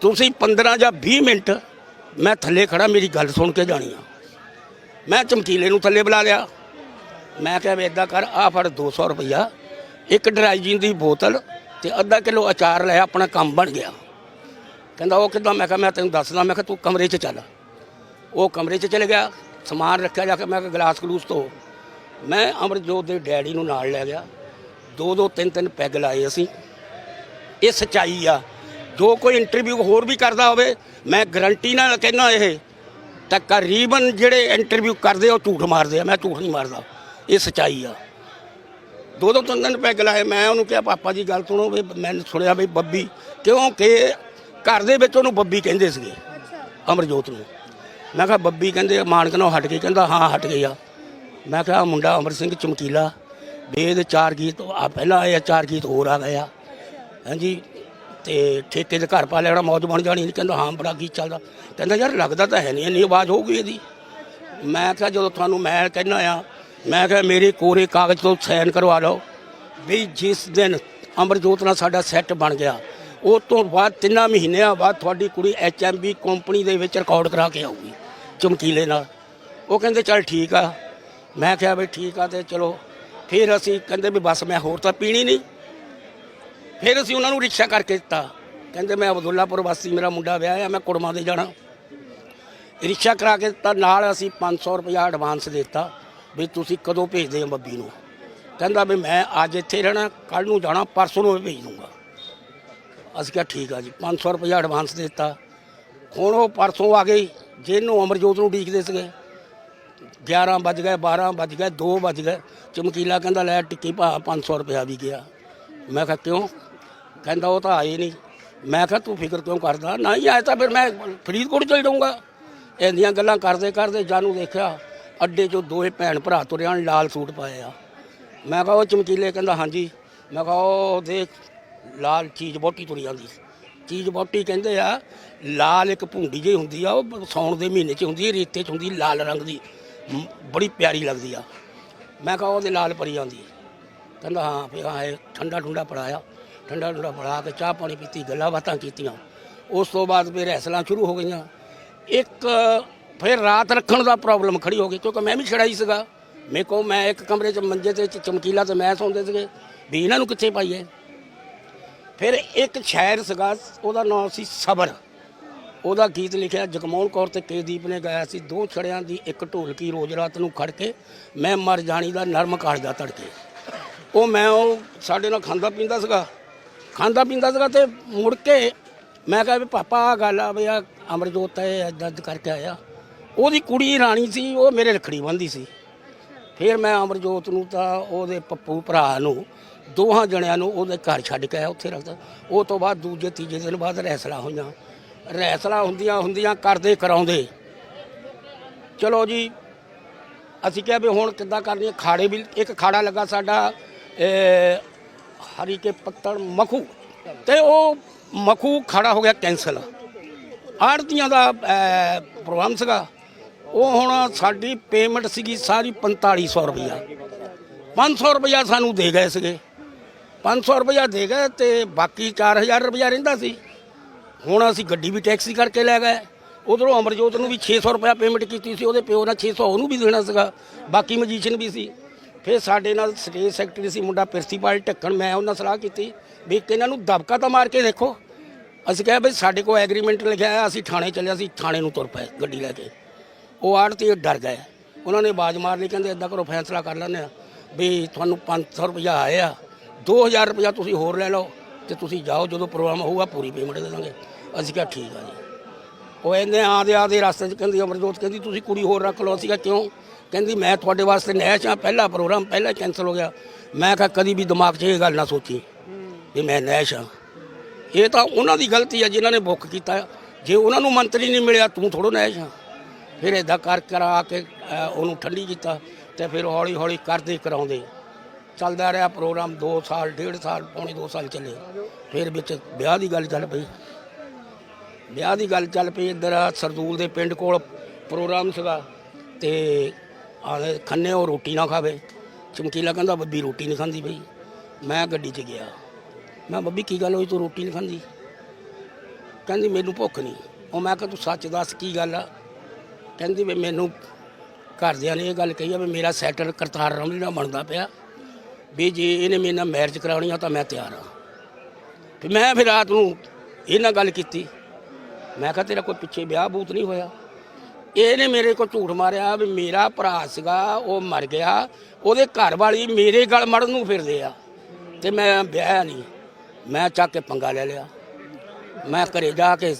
ਤੁਸੀਂ 15 ਜਾਂ 20 ਮਿੰਟ ਮੈਂ ਥੱਲੇ ਖੜਾ, ਮੇਰੀ ਗੱਲ ਸੁਣ ਕੇ ਜਾਣੀ ਆ। ਮੈਂ ਚਮਕੀਲੇ ਨੂੰ ਥੱਲੇ ਬੁਲਾ ਲਿਆ। ਮੈਂ ਕਿਹਾ ਵੀ ਇਦਾਂ ਕਰ ਆ ਫੜ 200 ਰੁਪਈਆ, ਇੱਕ ਡਰਾਈਜੀਨ ਦੀ ਬੋਤਲ ਤੇ ਅੱਧਾ ਕਿਲੋ ਅਚਾਰ ਲੈ, ਆਪਣਾ ਕੰਮ ਬਣ ਗਿਆ। ਕਹਿੰਦਾ, ਉਹ ਕਿੱਦਾਂ? ਮੈਂ ਕਿਹਾ, ਮੈਂ ਤੈਨੂੰ ਦੱਸਦਾ ਮੈਂ ਕਿਹਾ, ਤੂੰ ਕਮਰੇ 'ਚ ਚੱਲ। ਉਹ ਕਮਰੇ 'ਚ ਚਲੇ ਗਿਆ, ਸਮਾਨ ਰੱਖਿਆ ਜਾ ਕੇ, ਮੈਂ ਕਿਹਾ, ਗਲਾਸ ਗਲੂਸ ਤੋਂ ਮੈਂ ਅਮਰਜੋਤ ਦੇ ਡੈਡੀ ਨੂੰ ਨਾਲ ਲੈ ਗਿਆ। ਦੋ ਦੋ ਤਿੰਨ ਤਿੰਨ ਪੈਗ ਲਾਏ ਅਸੀਂ। ਇਹ ਸਚਾਈ ਆ। ਜੋ ਕੋਈ ਇੰਟਰਵਿਊ ਹੋਰ ਵੀ ਕਰਦਾ ਹੋਵੇ ਮੈਂ ਗਰੰਟੀ ਨਾਲ ਕਹਿੰਦਾ ਇਹ ਤਾਂ ਕਰੀਬਨ ਜਿਹੜੇ ਇੰਟਰਵਿਊ ਕਰਦੇ ਆ, ਉਹ ਝੂਠ ਮਾਰਦੇ ਆ ਮੈਂ ਝੂਠ ਨਹੀਂ ਮਾਰਦਾ ਇਹ ਸਚਾਈ ਆ। ਦੋ ਦੋ ਤਿੰਨ ਦਿਨ ਪੈਗ ਲਾਏ ਮੈਂ ਉਹਨੂੰ ਕਿਹਾ ਪਾਪਾ ਜੀ ਗੱਲ ਸੁਣੋ ਵੀ ਮੈਂ ਸੁਣਿਆ ਵੀ ਬੱਬੀ ਕਿਉਂਕਿ ਘਰ ਦੇ ਵਿੱਚ ਉਹਨੂੰ ਬੱਬੀ ਕਹਿੰਦੇ ਸੀਗੇ ਅਮਰਜੋਤ ਨੂੰ। ਮੈਂ ਕਿਹਾ ਬੱਬੀ ਕਹਿੰਦੇ ਮਾਨਕ ਨਾਲ ਹਟ ਗਈ ਕਹਿੰਦਾ ਹਾਂ ਹਟ ਗਈ ਆ। ਮੈਂ ਕਿਹਾ ਮੁੰਡਾ ਅਮਰ ਸਿੰਘ ਚਮਕੀਲਾ ਬੇਦ ਚਾਰ ਗੀਤ ਆ ਪਹਿਲਾਂ ਆਏ ਆ ਚਾਰ ਗੀਤ ਹੋਰ ਆ ਗਏ ਆ। ਹਾਂਜੀ ਤੇ ਠੇਕੇ ਦੇ ਘਰ ਪਾ ਲੈਣਾ ਮੌਤ ਬਣ ਜਾਣੀ, ਕਹਿੰਦਾ ਹਾਂ ਬੜਾ ਗੀਤ ਚੱਲਦਾ। ਕਹਿੰਦਾ ਯਾਰ ਲੱਗਦਾ ਤਾਂ ਹੈ ਨਹੀਂ ਇੰਨੀ ਆਵਾਜ਼ ਹੋਊਗੀ ਇਹਦੀ। ਮੈਂ ਕਿਹਾ ਜਦੋਂ ਤੁਹਾਨੂੰ ਮੈਂ ਕਹਿਣਾ ਆ, ਮੈਂ ਕਿਹਾ ਮੇਰੇ ਕੋਰੇ ਕਾਗਜ਼ ਤੋਂ ਸਾਈਨ ਕਰਵਾ ਲਓ ਵੀ ਜਿਸ ਦਿਨ ਅਮਰਜੋਤ ਨਾਲ ਸਾਡਾ ਸੈੱਟ ਬਣ ਗਿਆ ਉਹ ਤੋਂ ਬਾਅਦ ਤਿੰਨਾਂ ਮਹੀਨਿਆਂ ਬਾਅਦ ਤੁਹਾਡੀ ਕੁੜੀ ਐਚਐਮਬੀ ਕੰਪਨੀ ਦੇ ਵਿੱਚ ਰਿਕਾਰਡ ਕਰਾ ਕੇ ਆਊਗੀ, ਚਮਕੀਲੇ ਨਾਲ। ਉਹ ਕਹਿੰਦੇ ਚੱਲ ਠੀਕ ਆ। ਮੈਂ ਕਿਹਾ ਵੀ ਠੀਕ ਆ ਤੇ ਚਲੋ, ਫਿਰ ਅਸੀਂ ਕਹਿੰਦੇ ਵੀ ਬਸ ਮੈਂ ਹੋਰ ਤਾਂ ਪੀਣੀ ਨਹੀਂ ਫਿਰ ਅਸੀਂ ਉਹਨਾਂ ਨੂੰ ਰਿਕਸ਼ਾ ਕਰਕੇ ਦਿੱਤਾ। ਕਹਿੰਦੇ, ਮੈਂ ਅਬਦੁੱਲਾਪੁਰ ਵਾਸੀ, ਮੇਰਾ ਮੁੰਡਾ ਵਿਆਹ ਆ ਮੈਂ ਕੁੜਮਾ ਦੇ ਜਾਣਾ। ਰਿਕਸ਼ਾ ਕਰਾ ਕੇ ਦਿੱਤਾ। ਨਾਲ ਅਸੀਂ 500 ਰੁਪਇਆ ਐਡਵਾਂਸ ਦਿੱਤਾ ਵੀ ਤੁਸੀਂ ਕਦੋਂ ਭੇਜਦੇ ਹੋ ਬੱਬੀ ਨੂੰ? ਕਹਿੰਦਾ ਵੀ ਮੈਂ ਅੱਜ ਇੱਥੇ ਰਹਿਣਾ ਕੱਲ ਨੂੰ ਜਾਣਾ, ਪਰਸੋਂ ਨੂੰ ਭੇਜ ਦੂੰਗਾ। ਅਸੀਂ ਕਿਹਾ, ਠੀਕ ਆ ਜੀ। 500 ਰੁਪਇਆ ਐਡਵਾਂਸ ਦਿੱਤਾ। ਹੁਣ ਉਹ ਪਰਸੋਂ ਆ ਗਈ, ਜਿਹਨੂੰ ਅਮਰਜੋਤ ਨੂੰ ਉਡੀਕਦੇ ਸੀਗੇ। 11 ਵੱਜ ਗਏ 12 ਵੱਜ ਗਏ 2 ਵੱਜ ਗਏ। ਚਮਕੀਲਾ ਕਹਿੰਦਾ, ਲੈ ਟਿੱਕੀ ਭਾ 500 ਰੁਪਇਆ ਵੀ ਗਿਆ। ਮੈਂ ਕਿਹਾ, ਕਿਉਂ? ਕਹਿੰਦਾ ਉਹ ਤਾਂ ਆਏ ਨਹੀਂ। ਮੈਂ ਕਿਹਾ, ਤੂੰ ਫਿਕਰ ਕਿਉਂ ਕਰਦਾ? ਨਹੀਂ ਆਇਆ ਤਾਂ ਫਿਰ ਮੈਂ ਫਰੀਦਕੋਟ ਚਲ ਜਾਊਂਗਾ। ਇੰਨੀਆਂ ਗੱਲਾਂ ਕਰਦੇ ਕਰਦੇ ਜਾਨੂੰ ਦੇਖਿਆ, ਅੱਡੇ 'ਚੋਂ ਦੋਏ ਭੈਣ ਭਰਾ ਤੁਰੇ ਆਣ ਲਾਲ ਸੂਟ ਪਾਏ ਆ। ਮੈਂ ਕਿਹਾ, ਉਹ ਚਮਕੀਲੇ? ਕਹਿੰਦਾ, ਹਾਂਜੀ। ਮੈਂ ਕਿਹਾ, ਉਹ ਦੇਖ, ਲਾਲ ਚੀਜ਼ ਬੋਟੀ ਤੁਰੀ ਜਾਂਦੀ ਚੀਜ਼ ਬੋਟੀ ਕਹਿੰਦੇ ਆ, ਲਾਲ ਇੱਕ ਭੁੰਡੀ ਜਿਹੀ ਹੁੰਦੀ ਆ, ਉਹ ਸੌਣ ਦੇ ਮਹੀਨੇ 'ਚ ਹੁੰਦੀ ਹੈ ਰੇਤੇ 'ਚ ਹੁੰਦੀ, ਲਾਲ ਰੰਗ ਦੀ। ਮ- ਬੜੀ ਪਿਆਰੀ ਲੱਗਦੀ ਆ। ਮੈਂ ਕਿਹਾ, ਉਹਦੇ ਲਾਲ ਪਰੀ ਜਾਂਦੀ ਕਹਿੰਦਾ, ਹਾਂ, ਫਿਰ ਹਾਂ ਇਹ ਠੰਡਾ ਠੁੰਡਾ ਪੜਾਇਆ ਠੰਡਾ ਠੰਡਾ ਪੜਾ ਕੇ ਚਾਹ ਪਾਣੀ ਪੀਤੀ, ਗੱਲਾਂ ਬਾਤਾਂ ਕੀਤੀਆਂ। ਉਸ ਤੋਂ ਬਾਅਦ ਫਿਰ ਰੈਸਲਾਂ ਸ਼ੁਰੂ ਹੋ ਗਈਆਂ। ਇੱਕ, ਫਿਰ ਰਾਤ ਰੱਖਣ ਦਾ ਪ੍ਰੋਬਲਮ ਖੜੀ ਹੋ ਗਈ, ਕਿਉਂਕਿ ਮੈਂ ਵੀ ਛੜਾਈ ਸੀਗਾ। ਮੇਰੇ ਕੋ ਮੈਂ ਇੱਕ ਕਮਰੇ 'ਚ ਮੰਜੇ ਤੇ ਚਮਕੀਲਾ ਤੇ ਮੈਂ ਸੌਂਦੇ ਸੀਗੇ, ਵੀ ਇਹਨਾਂ ਨੂੰ ਕਿੱਥੇ ਪਾਈਏ? ਫਿਰ ਇੱਕ ਸ਼ਾਇਰ ਸੀਗਾ, ਉਹਦਾ ਨਾਮ ਸੀ ਸਬਰ। ਉਹਦਾ ਗੀਤ ਲਿਖਿਆ, ਜਗਮੋਹਨ ਕੌਰ ਤੇ ਕੇਦੀਪ ਨੇ ਗਾਇਆ ਸੀ, ਦੋ ਛੜਿਆਂ ਦੀ ਇੱਕ ਢੋਲਕੀ ਰੋਜ਼ ਰਾਤ ਨੂੰ ਖੜ ਕੇ ਮੈਂ ਮਰ ਜਾਣੀ ਦਾ ਨਰਮ ਕਾੜਦਾ ਤੜਕੇ। ਉਹ ਮੈਂ ਉਹ ਸਾਡੇ ਨਾਲ ਖਾਂਦਾ ਪੀਂਦਾ ਸੀਗਾ। ਖਾਂਦਾ ਪੀਂਦਾ ਸੀਗਾ ਤੇ ਮੁੜ ਕੇ ਮੈਂ ਕਿਹਾ ਵੀ ਪਾਪਾ ਆ ਗੱਲ ਆ ਵੀ ਆ ਅਮਰਜੋਤ ਹੈ ਏਦਾਂ ਏਦਾਂ ਕਰਕੇ ਆਇਆ। ਉਹਦੀ ਕੁੜੀ ਰਾਣੀ ਸੀ, ਉਹ ਮੇਰੇ ਰੱਖੜੀ ਬੰਦੀ ਸੀ। ਫਿਰ ਮੈਂ ਅਮਰਜੋਤ ਨੂੰ ਤਾਂ ਉਹਦੇ ਪੱਪੂ ਭਰਾ ਨੂੰ, ਦੋਹਾਂ ਜਣਿਆਂ ਨੂੰ ਉਹਦੇ ਘਰ ਛੱਡ ਕੇ ਆਇਆ, ਉੱਥੇ ਰੱਖਦਾ। ਉਹ ਤੋਂ ਬਾਅਦ ਦੂਜੇ, ਤੀਜੇ ਦਿਨ ਬਾਅਦ ਰੈਸਲਾ ਹੋਈਆਂ। ਰੈਸਲਾ ਹੁੰਦੀਆਂ ਹੁੰਦੀਆਂ ਕਰਦੇ ਕਰਾਉਂਦੇ। ਚਲੋ ਜੀ, ਅਸੀਂ ਕਿਹਾ ਵੀ ਹੁਣ ਕਿੱਦਾਂ ਕਰਨੀ ਖਾੜੇ ਵੀ, ਇੱਕ ਖਾੜਾ ਲੱਗਾ ਸਾਡਾ ਹਰੀ ਕੇ ਪੱਤਣ ਮਖੂ। ਤੇ ਉਹ ਮਖੂ ਖੜਾ ਹੋ ਗਿਆ ਕੈਂਸਲ। ਆੜਤੀਆਂ ਦਾ ਪ੍ਰੋਗਰਾਮ ਸੀਗਾ। ਉਹ ਹੁਣ ਸਾਡੀ ਪੇਮੈਂਟ ਸੀਗੀ ਸਾਰੀ 4500 ਰੁਪਇਆ 500 ਰੁਪਇਆ ਸਾਨੂੰ ਦੇ ਗਏ ਸੀਗੇ। 500 ਰੁਪਇਆ ਦੇ ਗਏ ਤੇ ਬਾਕੀ 4000 ਰੁਪਇਆ ਰਹਿੰਦਾ ਸੀ। ਹੁਣ ਅਸੀਂ ਗੱਡੀ ਵੀ ਟੈਕਸੀ ਕਰਕੇ ਲੈ ਗਏ। ਉਧਰੋਂ ਅਮਰਜੋਤ ਨੂੰ ਵੀ 600 ਰੁਪਇਆ ਪੇਮੈਂਟ ਕੀਤੀ ਸੀ। ਉਹਦੇ ਪਿਓ ਨਾਲ 600 ਉਹਨੂੰ ਵੀ ਦੇਣਾ ਸੀਗਾ। ਬਾਕੀ ਮਜੀਸ਼ੀਅਨ ਵੀ ਸੀ। ਫਿਰ ਸਾਡੇ ਨਾਲ ਸਟੇਟ ਸੈਕਟਰੀ ਸੀ, ਮੁੰਡਾ ਪ੍ਰਿੰਸੀਪਲ ਢੱਕਣ, ਮੈਂ ਉਹਨਾਂ ਸਲਾਹ ਕੀਤੀ ਵੀ ਕਿ ਇਹਨਾਂ ਨੂੰ ਦਬਕਾ ਤਾਂ ਮਾਰ ਕੇ ਦੇਖੋ। ਅਸੀਂ ਕਿਹਾ ਬਈ ਸਾਡੇ ਕੋਲ ਐਗਰੀਮੈਂਟ ਲਿਖਿਆ ਹੈ ਅਸੀਂ ਥਾਣੇ ਚੱਲਿਆ ਸੀ ਥਾਣੇ ਨੂੰ ਤੁਰ ਪਏ ਗੱਡੀ ਲੈ ਕੇ। ਉਹ ਆੜਤੀ ਡਰ ਗਏ। ਉਹਨਾਂ ਨੇ ਆਵਾਜ਼ ਮਾਰ ਲਈ ਕਹਿੰਦੇ ਇਦਾਂ ਕਰੋ, ਫੈਸਲਾ ਕਰ ਲੈਂਦੇ ਆ ਵੀ ਤੁਹਾਨੂੰ 500 ਰੁਪਇਆ ਆਇਆ 2000 ਰੁਪਇਆ ਤੁਸੀਂ ਹੋਰ ਲੈ ਲਓ ਤੇ ਤੁਸੀਂ ਜਾਓ, ਜਦੋਂ ਪ੍ਰੋਗਰਾਮ ਹੋਊਗਾ ਪੂਰੀ ਪੇਮੈਂਟ ਦੇ ਦਾਂਗੇ। ਅਸੀਂ ਕਿਹਾ ਠੀਕ ਆ ਜੀ। ਉਹ ਇਹਨੇ ਆਦੇ ਆਦੇ ਰਸਤੇ 'ਚ ਕਹਿੰਦੀ ਅਮਰਜੋਤ, ਕਹਿੰਦੀ ਤੁਸੀਂ ਕੁੜੀ ਹੋਰ ਰੱਖ ਲਓ। ਸੀਗਾ ਕਿਉਂ? ਕਹਿੰਦੀ ਮੈਂ ਤੁਹਾਡੇ ਵਾਸਤੇ ਨੈਸ਼ ਆ, ਪਹਿਲਾ ਪ੍ਰੋਗਰਾਮ ਪਹਿਲਾਂ ਕੈਨਸਲ ਹੋ ਗਿਆ। ਮੈਂ ਕਿਹਾ ਕਦੀ ਵੀ ਦਿਮਾਗ 'ਚ ਇਹ ਗੱਲ ਨਾ ਸੋਚੀ ਵੀ ਮੈਂ ਨੈਸ਼ ਆ। ਇਹ ਤਾਂ ਉਹਨਾਂ ਦੀ ਗਲਤੀ ਆ ਜਿਨ੍ਹਾਂ ਨੇ ਬੁੱਕ ਕੀਤਾ। ਜੇ ਉਹਨਾਂ ਨੂੰ ਮੰਤਰੀ ਨਹੀਂ ਮਿਲਿਆ, ਤੂੰ ਥੋੜੋ ਨੈਸ਼ ਆ। ਫਿਰ ਇਦਾਂ ਕਰ, ਕਰਾ ਕੇ ਉਹਨੂੰ ਠੰਡੀ ਕੀਤਾ ਤੇ ਫਿਰ ਹੌਲੀ ਹੌਲੀ ਕਰਦੇ ਕਰਾਉਂਦੇ। ਚੱਲਦਾ ਰਿਹਾ ਪ੍ਰੋਗਰਾਮ 2 ਸਾਲ, ਡੇਢ ਸਾਲ, ਪੌਣੇ 2 ਸਾਲ ਚੱਲੇ। ਫਿਰ ਵਿੱਚ ਵਿਆਹ ਦੀ ਗੱਲ ਚੱਲ ਪਈ। ਵਿਆਹ ਦੀ ਗੱਲ ਚੱਲ ਪਈ ਇੱਧਰ ਸਰਦੂਲ ਦੇ ਪਿੰਡ ਕੋਲ ਪ੍ਰੋਗਰਾਮ ਸੀਗਾ ਤੇ ਆਲੇ ਖੰਨੇ ਉਹ ਰੋਟੀ ਨਾ ਖਾਵੇ। ਚਮਕੀਲਾ ਕਹਿੰਦਾ, ਬੱਬੀ ਰੋਟੀ ਨਹੀਂ ਖਾਂਦੀ ਬਈ। ਮੈਂ ਗੱਡੀ 'ਚ ਗਿਆ। ਮੈਂ ਬੱਬੀ, ਕੀ ਗੱਲ ਹੋਈ? ਤੂੰ ਰੋਟੀ ਨਹੀਂ ਖਾਂਦੀ? ਕਹਿੰਦੀ, ਮੈਨੂੰ ਭੁੱਖ ਨਹੀਂ। ਉਹ ਮੈਂ ਕਿਹਾ, ਤੂੰ ਸੱਚ ਦੱਸ ਕੀ ਗੱਲ ਆ? ਕਹਿੰਦੀ, ਵੀ ਮੈਨੂੰ ਘਰਦਿਆਂ ਨੇ ਇਹ ਗੱਲ ਕਹੀ ਆ ਵੀ ਮੇਰਾ ਸੈਟਲ ਕਰਤਾਰ ਰਮਲੀ ਨਾਲ ਬਣਦਾ ਪਿਆ। ਵੀ ਜੇ ਇਹਨੇ ਮੇਰੇ ਨਾਲ ਮੈਰਿਜ ਕਰਾਉਣੀ ਆ ਤਾਂ ਮੈਂ ਤਿਆਰ ਆ। ਤੇ ਮੈਂ ਫਿਰ ਰਾਤ ਨੂੰ ਇਹ ਨਾਲ ਗੱਲ ਕੀਤੀ। ਮੈਂ ਕਿਹਾ ਤੇਰਾ ਕੋਈ ਪਿੱਛੇ ਵਿਆਹ ਬੂਤ ਨਹੀਂ ਹੋਇਆ। ਇਹਨੇ ਮੇਰੇ ਕੋਲ ਝੂਠ ਮਾਰਿਆ ਵੀ ਮੇਰਾ ਭਰਾ ਸੀਗਾ, ਉਹ ਮਰ ਗਿਆ, ਉਹਦੇ ਘਰ ਵਾਲੀ ਮੇਰੇ ਗਲ ਮੜਨ ਨੂੰ ਫਿਰਦੇ ਆ। ਤੇ ਮੈਂ ਵਿਆਹ ਨਹੀਂ। ਮੈਂ ਚੱਕ ਕੇ ਪੰਗਾ ਲੈ ਲਿਆ। ਮੈਂ ਘਰੇ ਜਾ ਕੇ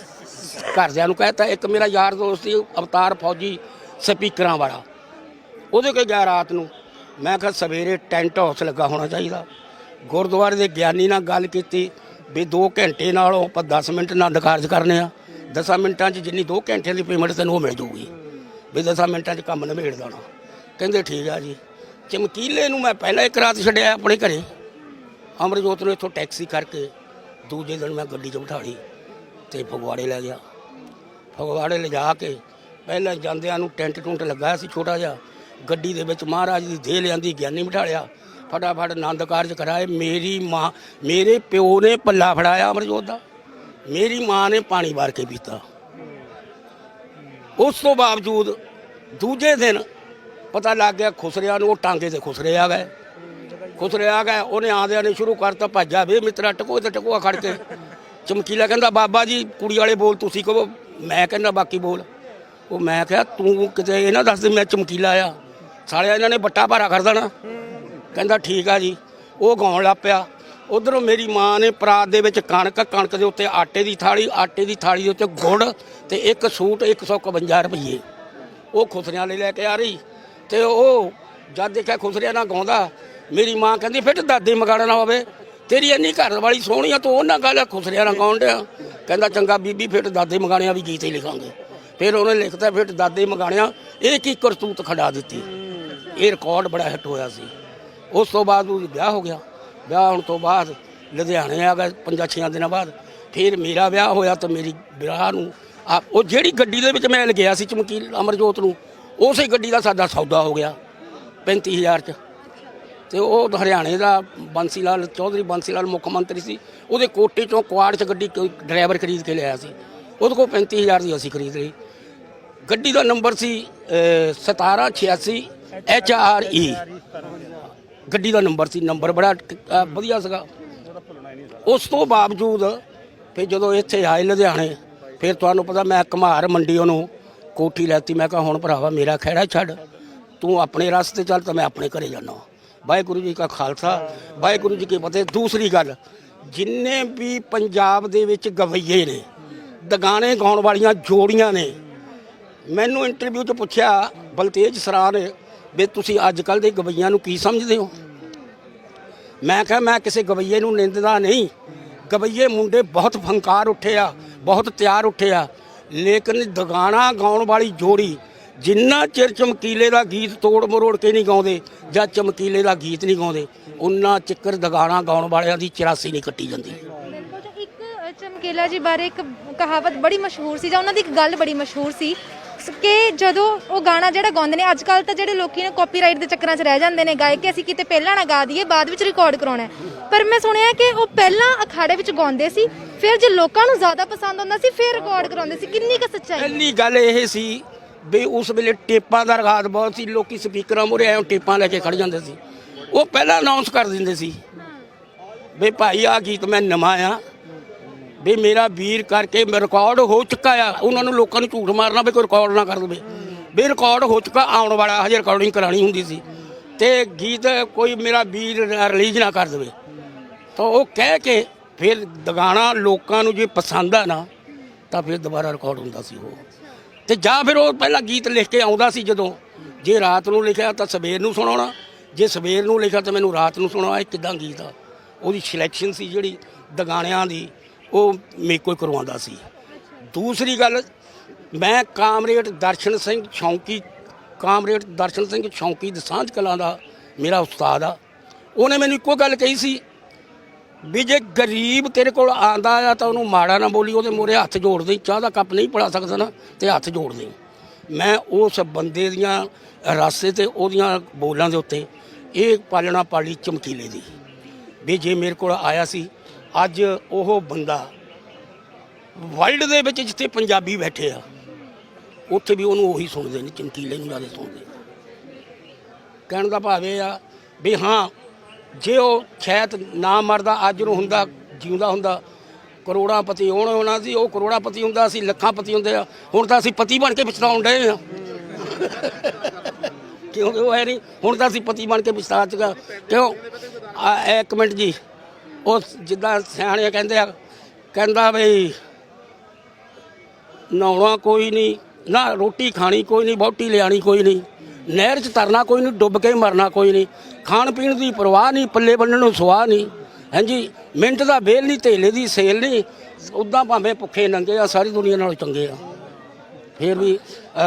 ਘਰਦਿਆਂ ਨੂੰ ਕਹਿਤਾ, ਇੱਕ ਮੇਰਾ ਯਾਰ ਦੋਸਤ ਸੀ, ਅਵਤਾਰ ਫੌਜੀ ਸਪੀਕਰਾਂ ਵਾਲਾ। ਉਹਦੇ ਕੋਲ ਗਿਆ ਰਾਤ ਨੂੰ। ਮੈਂ ਕਿਹਾ ਸਵੇਰੇ ਟੈਂਟ ਹਾਊਸ ਲੱਗਾ ਹੋਣਾ ਚਾਹੀਦਾ। ਗੁਰਦੁਆਰੇ ਦੇ ਗਿਆਨੀ ਨਾਲ ਗੱਲ ਕੀਤੀ ਵੀ 2 ਘੰਟੇ ਨਾਲੋਂ ਆਪਾਂ 10 ਮਿੰਟ ਨੰਦ ਕਾਰਜ ਕਰਨੇ ਆ। 10 ਮਿੰਟਾਂ 'ਚ ਜਿੰਨੀ 2 ਘੰਟੇ ਦੀ ਪੇਮੈਂਟ ਤੈਨੂੰ ਉਹ ਮਿਲ ਜੂਗੀ ਵੀ 10 ਮਿੰਟਾਂ 'ਚ ਕੰਮ ਨਿਬੇੜ ਦੇਣਾ ਕਹਿੰਦੇ ਠੀਕ ਆ ਜੀ। ਚਮਕੀਲੇ ਨੂੰ ਮੈਂ ਪਹਿਲਾਂ ਇੱਕ ਰਾਤ ਛੱਡਿਆ ਆਪਣੇ ਘਰੇ। ਅਮਰਜੋਤ ਨੂੰ ਇੱਥੋਂ ਟੈਕਸੀ ਕਰਕੇ ਦੂਜੇ ਦਿਨ ਮੈਂ ਗੱਡੀ 'ਚ ਬਿਠਾ ਲਈ ਤੇ ਫਗਵਾੜੇ ਲੈ ਗਿਆ। ਫਗਵਾੜੇ ਲਿਜਾ ਕੇ ਪਹਿਲਾਂ ਜਾਂਦਿਆਂ ਨੂੰ ਟੈਂਟ ਟੁੰਟ ਲੱਗਾ ਸੀ ਛੋਟਾ ਜਿਹਾ। ਗੱਡੀ ਦੇ ਵਿੱਚ ਮਹਾਰਾਜ ਦੀ ਦੇਹ ਲਿਆਂਦੀ, ਗਿਆਨੀ ਬਿਠਾਲਿਆ ਫਟਾਫਟ ਆਨੰਦ ਕਾਰਜ ਕਰਾਏ। ਮੇਰੀ ਮਾਂ, ਮੇਰੇ ਪਿਓ ਨੇ ਪੱਲਾ ਫੜਾਇਆ ਅਮਰਜੋਤ ਦਾ। ਮੇਰੀ ਮਾਂ ਨੇ ਪਾਣੀ ਵਾਰ ਕੇ ਪੀਤਾ। ਉਸ ਤੋਂ ਬਾਵਜੂਦ ਦੂਜੇ ਦਿਨ ਪਤਾ ਲੱਗ ਗਿਆ ਖੁਸਰਿਆਂ ਨੂੰ ਉਹ ਟਾਂਗੇ ਤੇ ਖੁਸਰੇ ਆ ਗਏ। ਖੁਸਰੇ ਆ ਗਏ, ਉਹਨੇ ਆਂਦਿਆਂ ਨੇ ਸ਼ੁਰੂ ਕਰਤਾ ਭੱਜਾ, ਵੇ ਮਿੱਤਰਾ ਟਕੋ ਤੇ ਟਕੋਆ ਖੜ ਕੇ। ਚਮਕੀਲਾ ਕਹਿੰਦਾ, ਬਾਬਾ ਜੀ, ਕੁੜੀ ਵਾਲੇ ਬੋਲ, ਤੁਸੀਂ ਕਹੋ, ਮੈਂ ਕਹਿੰਦਾ, ਬਾਕੀ ਬੋਲ। ਉਹ ਮੈਂ ਕਿਹਾ, ਤੂੰ ਕਿਤੇ ਇਹ ਨਾ ਦੱਸ ਦੇ, ਮੈਂ ਚਮਕੀਲਾ ਆ। ਸਾਲਿਆ, ਇਹਨਾਂ ਨੇ ਬੱਟਾ ਭਾਰਾ ਕਰ ਦੇਣਾ। ਕਹਿੰਦਾ, ਠੀਕ ਆ ਜੀ। ਉਹ ਗਾਉਣ ਲੱਗ ਪਿਆ। ਉਧਰੋਂ ਮੇਰੀ ਮਾਂ ਨੇ ਪਰਾਤ ਦੇ ਵਿੱਚ ਕਣਕ ਕਣਕ ਦੇ ਉੱਤੇ ਆਟੇ ਦੀ ਥਾਲੀ, ਆਟੇ ਦੀ ਥਾਲੀ ਦੇ ਉੱਤੇ ਗੁੜ ਤੇ ਇੱਕ ਸੂਟ 151 ਰੁਪਏ ਉਹ ਖੁਸਰਿਆਂ ਲਈ ਲੈ ਕੇ ਆ ਰਹੀ ਤੇ ਉਹ ਜਦ ਦੇਖਿਆ ਖੁਸਰਿਆਂ ਨਾਲ ਗਾਉਂਦਾ, ਮੇਰੀ ਮਾਂ ਕਹਿੰਦੀ, ਫਿਰ ਦਾਦੇ ਮਗਾੜਾ ਹੋਵੇ, ਤੇਰੀ ਇੰਨੀ ਘਰ ਵਾਲੀ ਸੋਹਣੀ ਆ, ਤੂੰ ਉਹਨਾਂ ਗੱਲ ਖੁਸਰਿਆਂ ਨਾਲ ਗਾਉਣ ਡਿਆ। ਕਹਿੰਦਾ, ਚੰਗਾ ਬੀਬੀ, ਫਿਰ ਦਾਦੇ ਮਗਾਣਿਆਂ ਵੀ ਗੀਤ ਹੀ ਲਿਖਾਂਗੇ। ਫਿਰ ਉਹਨੇ ਲਿਖਤਾ, ਫਿਰ ਦਾਦੇ ਮਗਾਣਿਆਂ, ਇਹ ਕੀ ਕਰਤੂਤ ਖੜਾ ਦਿੱਤੀ? ਇਹ ਰਿਕਾਰਡ ਬੜਾ ਹਿੱਟ ਹੋਇਆ ਸੀ। ਉਸ ਤੋਂ ਬਾਅਦ ਉਹ ਵਿਆਹ ਹੋ ਗਿਆ। ਵਿਆਹ ਹੋਣ ਤੋਂ ਬਾਅਦ ਲੁਧਿਆਣੇ ਆ ਗਏ ਪੰਜਾਂ ਛੇਆਂ ਦਿਨਾਂ ਬਾਅਦ ਫਿਰ ਮੇਰਾ ਵਿਆਹ ਹੋਇਆ ਤਾਂ ਮੇਰੀ ਵਿਆਹ ਨੂੰ ਆ- ਉਹ ਜਿਹੜੀ ਗੱਡੀ ਦੇ ਵਿੱਚ ਮੈਂ ਲਗਿਆ ਸੀ ਚਮਕੀਲ ਅਮਰਜੋਤ ਨੂੰ ਉਸੇ ਗੱਡੀ ਦਾ ਸਾਡਾ ਸੌਦਾ ਹੋ ਗਿਆ 35000 ਚ। ਤੇ ਉਹ ਹਰਿਆਣੇ ਦਾ ਬੰਸੀ ਲਾਲ ਚੌਧਰੀ ਬੰਸੀ ਲਾਲ ਮੁੱਖ ਮੰਤਰੀ ਸੀ ਉਹਦੇ ਕੋਟੇ ਚੋਂ ਕੁਆੜ ਚ ਗੱਡੀ ਕੋਈ ਡਰਾਈਵਰ ਖਰੀਦ ਕੇ ਲਿਆਇਆ ਸੀ। ਉਹਦੇ ਕੋਲ 35000 ਦੀ ਅਸੀਂ ਖਰੀਦ ਲਈ। ਗੱਡੀ ਦਾ ਨੰਬਰ ਸੀ ਅਹ, 1786 ਐਚ ਆਰ ਈ। ਗੱਡੀ ਦਾ ਨੰਬਰ ਸੀ ਨੰਬਰ ਬੜਾ ਅਹ, ਵਧੀਆ ਸੀਗਾ। ਉਸ ਤੋਂ ਬਾਵਜੂਦ ਫਿਰ ਜਦੋਂ ਇੱਥੇ ਆਏ ਲੁਧਿਆਣੇ ਫਿਰ ਤੁਹਾਨੂੰ ਪਤਾ ਮੈਂ ਘਮਾਰ ਮੰਡੀ ਉਹਨੂੰ ਕੋਠੀ ਲੈਤੀ ਮੈਂ ਕਿਹਾ ਹੁਣ ਭਰਾਵਾ ਮੇਰਾ ਖਹਿੜਾ ਛੱਡ ਤੂੰ ਆਪਣੇ ਰਸਤੇ ਚੱਲ ਤਾਂ ਮੈਂ ਆਪਣੇ ਘਰੇ ਜਾਣਾ ਵਾਹਿਗੁਰੂ ਜੀ ਕਾ ਖਾਲਸਾ ਵਾਹਿਗੁਰੂ ਜੀ ਕੀ ਫਤਿਹ। ਦੂਸਰੀ ਗੱਲ ਜਿੰਨੇ ਵੀ ਪੰਜਾਬ ਦੇ ਵਿੱਚ ਗਵਈਏ ਨੇ ਦਗਾਣੇ ਗਾਉਣ ਵਾਲੀਆਂ ਜੋੜੀਆਂ ਨੇ ਮੈਨੂੰ ਇੰਟਰਵਿਊ 'ਚ ਪੁੱਛਿਆ ਬਲਤੇਜ ਸਰਾ ਨੇ ਵੀ ਤੁਸੀਂ ਅੱਜ ਕੱਲ ਦੇ ਗਵਈਆਂ ਨੂੰ ਕੀ ਸਮਝਦੇ ਹੋ? ਮੈਂ ਕਿਹਾ, ਮੈਂ ਕਿਸੇ ਗਵਈਏ ਨੂੰ ਨਿੰਦਦਾ ਨਹੀਂ। ਗਵਈਏ ਮੁੰਡੇ ਬਹੁਤ ਫੰਕਾਰ ਉੱਠੇ ਆ, ਬਹੁਤ ਤਿਆਰ ਉੱਠੇ ਆ। ਲੇਕਿਨ ਦਗਾਣਾ ਗਾਉਣ ਵਾਲੀ ਜੋੜੀ ਜਿੰਨਾ ਚਿਰ ਚਮਕੀਲੇ ਦਾ ਗੀਤ ਤੋੜ ਮਰੋੜ ਕੇ ਨਹੀਂ ਗਾਉਂਦੇ ਜਾਂ ਚਮਕੀਲੇ ਦਾ ਗੀਤ ਨਹੀਂ ਗਾਉਂਦੇ, ਉਨਾ ਚਿੱਕਰ ਦਗਾਣਾ ਗਾਉਣ ਵਾਲਿਆਂ ਦੀ 84 ਨਹੀਂ ਕੱਟੀ ਜਾਂਦੀ। ਚਮਕੀਲਾ ਜੀ ਬਾਰੇ ਇੱਕ ਕਹਾਵਤ ਬੜੀ ਮਸ਼ਹੂਰ ਸੀ ਜਾਂ ਉਹਨਾਂ ਦੀ ਇੱਕ ਗੱਲ ਬੜੀ ਮਸ਼ਹੂਰ ਸੀ ਕਿ ਜਦੋਂ ਉਹ ਗਾਣਾ ਜਿਹੜਾ ਗਾਉਂਦੇ ਨੇ ਅੱਜ ਕੱਲ ਤਾਂ ਜਿਹੜੇ ਲੋਕੀ ਨੇ ਕਾਪੀਰਾਈਟ ਦੇ ਚੱਕਰਾਂ 'ਚ ਰਹਿ ਜਾਂਦੇ ਨੇ ਗਾਇ ਕਿ ਅਸੀਂ ਕਿਤੇ ਪਹਿਲਾਂ ਨਾ ਗਾ ਦਈਏ ਬਾਅਦ ਵਿੱਚ ਰਿਕਾਰਡ ਕਰਾਉਣਾ। ਪਰ ਮੈਂ ਸੁਣਿਆ ਕਿ ਉਹ ਪਹਿਲਾਂ ਅਖਾੜੇ ਵਿੱਚ ਗਾਉਂਦੇ ਸੀ ਫਿਰ ਜੇ ਲੋਕਾਂ ਨੂੰ ਜ਼ਿਆਦਾ ਪਸੰਦ ਆਉਂਦਾ ਸੀ ਫਿਰ ਰਿਕਾਰਡ ਕਰਾਉਂਦੇ ਸੀ। ਕਿੰਨੀ ਕੁ ਸੱਚਾਈ? ਪਹਿਲੀ ਗੱਲ ਇਹ ਸੀ ਵੀ ਉਸ ਵੇਲੇ ਟੇਪਾਂ ਦਾ ਰਗਾਤ ਬਹੁਤ ਸੀ ਲੋਕੀ ਸਪੀਕਰਾਂ ਮੂਹਰੇ ਐਂ ਟੇਪਾਂ ਲੈ ਕੇ ਖੜ ਜਾਂਦੇ ਸੀ। ਉਹ ਪਹਿਲਾਂ ਅਨਾਉਂਸ ਕਰ ਦਿੰਦੇ ਸੀ। ਵੀ ਭਾਈ ਆ ਗੀਤ ਮੈਂ ਨਵਾਂ ਆ ਵੀ ਮੇਰਾ ਵੀਰ ਕਰਕੇ ਮੈਂ ਰਿਕਾਰਡ ਹੋ ਚੁੱਕਾ ਆ। ਉਹਨਾਂ ਨੂੰ ਲੋਕਾਂ ਨੂੰ ਝੂਠ ਮਾਰਨਾ ਵੀ ਕੋਈ ਰਿਕਾਰਡ ਨਾ ਕਰ ਦੇਵੇ। ਵੀ ਰਿਕਾਰਡ ਹੋ ਚੁੱਕਾ, ਆਉਣ ਵਾਲਾ ਹਜੇ ਰਿਕਾਰਡਿੰਗ ਕਰਾਣੀ ਹੁੰਦੀ ਸੀ। ਤੇ ਗੀਤ ਕੋਈ ਮੇਰਾ ਵੀਰ ਰਿਲੀਜ਼ ਨਾ ਕਰ ਦੇਵੇ। ਤਾਂ ਉਹ ਕਹਿ ਕੇ ਫਿਰ ਦਗਾਣਾ ਲੋਕਾਂ ਨੂੰ ਜੇ ਪਸੰਦ ਆ ਨਾ, ਤਾਂ ਫਿਰ ਦੁਬਾਰਾ ਰਿਕਾਰਡ ਹੁੰਦਾ ਸੀ ਉਹ। ਤੇ ਜਾਂ ਫਿਰ ਉਹ ਪਹਿਲਾਂ ਗੀਤ ਲਿਖ ਕੇ ਆਉਂਦਾ ਸੀ ਜਦੋਂ। ਜੇ ਰਾਤ ਨੂੰ ਲਿਖਿਆ ਤਾਂ ਸਵੇਰ ਨੂੰ ਸੁਣਾਉਣਾ। ਜੇ ਸਵੇਰ ਨੂੰ ਲਿਖਿਆ ਤਾਂ ਮੈਨੂੰ ਰਾਤ ਨੂੰ ਸੁਣਾਉਣਾ। ਇਹ ਕਿਦਾਂ ਗੀਤ ਆ? ਉਹਦੀ ਸਿਲੈਕਸ਼ਨ ਸੀ ਜਿਹੜੀ ਦਗਾਣਿਆਂ ਦੀ। ਉਹ ਮੇਰੇ ਕੋਲ ਕਰਵਾਉਂਦਾ ਸੀ। ਦੂਸਰੀ ਗੱਲ, ਮੈਂ ਕਾਮਰੇਡ ਦਰਸ਼ਨ ਸਿੰਘ ਸ਼ੌਂਕੀ ਕਾਮਰੇਡ ਦਰਸ਼ਨ ਸਿੰਘ ਸ਼ੌਂਕੀ ਦਸਾਂਝ ਕਲਾਂ ਦਾ ਮੇਰਾ ਉਸਤਾਦ ਆ। ਉਹਨੇ ਮੈਨੂੰ ਇੱਕੋ ਗੱਲ ਕਹੀ ਸੀ ਵੀ ਜੇ ਗਰੀਬ ਤੇਰੇ ਕੋਲ ਆਂਦਾ ਆ ਤਾਂ ਉਹਨੂੰ ਮਾੜਾ ਨਾ ਬੋਲੀ, ਉਹਦੇ ਮੂਹਰੇ ਹੱਥ ਜੋੜ ਦੇ, ਚਾਹ ਦਾ ਕੱਪ ਨਹੀਂ ਪੜਾ ਸਕਦਾ ਨਾ ਤੇ ਹੱਥ ਜੋੜ ਦੇ। ਮੈਂ ਉਸ ਬੰਦੇ ਦੀਆਂ ਰਾਸੇ ਤੇ ਉਹਦੀਆਂ ਬੋਲਾਂ ਦੇ ਉੱਤੇ ਇਹ ਪਾਲਣਾ ਪਾਲੀ ਚਮਕੀਲੇ ਦੀ। ਵੀ ਜੇ ਮੇਰੇ ਕੋਲ ਆਇਆ ਸੀ ਅੱਜ ਉਹ ਬੰਦਾ ਵਰਲਡ ਦੇ ਵਿੱਚ ਜਿੱਥੇ ਪੰਜਾਬੀ ਬੈਠੇ ਆ ਉੱਥੇ ਵੀ ਉਹਨੂੰ ਉਹੀ ਸੁਣਦੇ ਨੇ ਚਮਕੀਲੇ ਨੂੰ ਜ਼ਿਆਦਾ ਸੁਣਦੇ ਕਹਿਣ ਦਾ ਭਾਵ ਇਹ ਆ ਵੀ ਹਾਂ ਜੇ ਉਹ ਸ਼ਾਇਦ ਨਾ ਮਰਦਾ ਅੱਜ ਨੂੰ ਹੁੰਦਾ ਜਿਉਂਦਾ ਹੁੰਦਾ ਕਰੋੜਾਂ ਪਤੀ ਹੋਣ ਹੋਣਾ ਸੀ ਉਹ ਕਰੋੜਾਂ ਪਤੀ ਹੁੰਦਾ ਸੀ ਲੱਖਾਂ ਪਤੀ ਹੁੰਦੇ ਆ ਹੁਣ ਤਾਂ ਅਸੀਂ ਪਤੀ ਬਣ ਕੇ ਪਛਤਾਉਣ ਡਏ ਆ। ਕਿਉਂਕਿ ਉਹ ਹੈ ਨਹੀਂ ਹੁਣ ਤਾਂ ਅਸੀਂ ਪਤੀ ਬਣ ਕੇ ਪਛਤਾ ਚੁੱਕਾ ਕਿਉਂ? ਆ, ਇੱਕ ਮਿੰਟ ਜੀ। ਉਹ ਜਿੱਦਾਂ ਸਿਆਣੇ ਕਹਿੰਦੇ ਆ, ਕਹਿੰਦਾ ਬਈ ਨਹਾਉਣਾ ਕੋਈ ਨਹੀਂ, ਨਾ ਰੋਟੀ ਖਾਣੀ ਕੋਈ ਨਹੀਂ ਬਹੁਤੀ ਲਿਆਣੀ ਕੋਈ ਨਹੀਂ, ਨਹਿਰ 'ਚ ਤਰਨਾ ਕੋਈ ਨਹੀਂ, ਡੁੱਬ ਕੇ ਮਰਨਾ ਕੋਈ ਨਹੀਂ, ਖਾਣ ਪੀਣ ਦੀ ਪਰਵਾਹ ਨਹੀਂ, ਪੱਲੇ ਬੰਨਣ ਨੂੰ ਸੁਆਹ ਨਹੀਂ, ਹਾਂਜੀ, ਮਿੰਟ ਦਾ ਵੇਲ ਨਹੀਂ, ਧੇਲੇ ਦੀ ਸੇਲ ਨਹੀਂ ਉਦਾਂ ਭਾਵੇਂ ਭੁੱਖੇ ਨੰਗੇ ਆ, ਸਾਰੀ ਦੁਨੀਆ ਨਾਲੋਂ ਚੰਗੇ ਆ। ਫਿਰ ਵੀ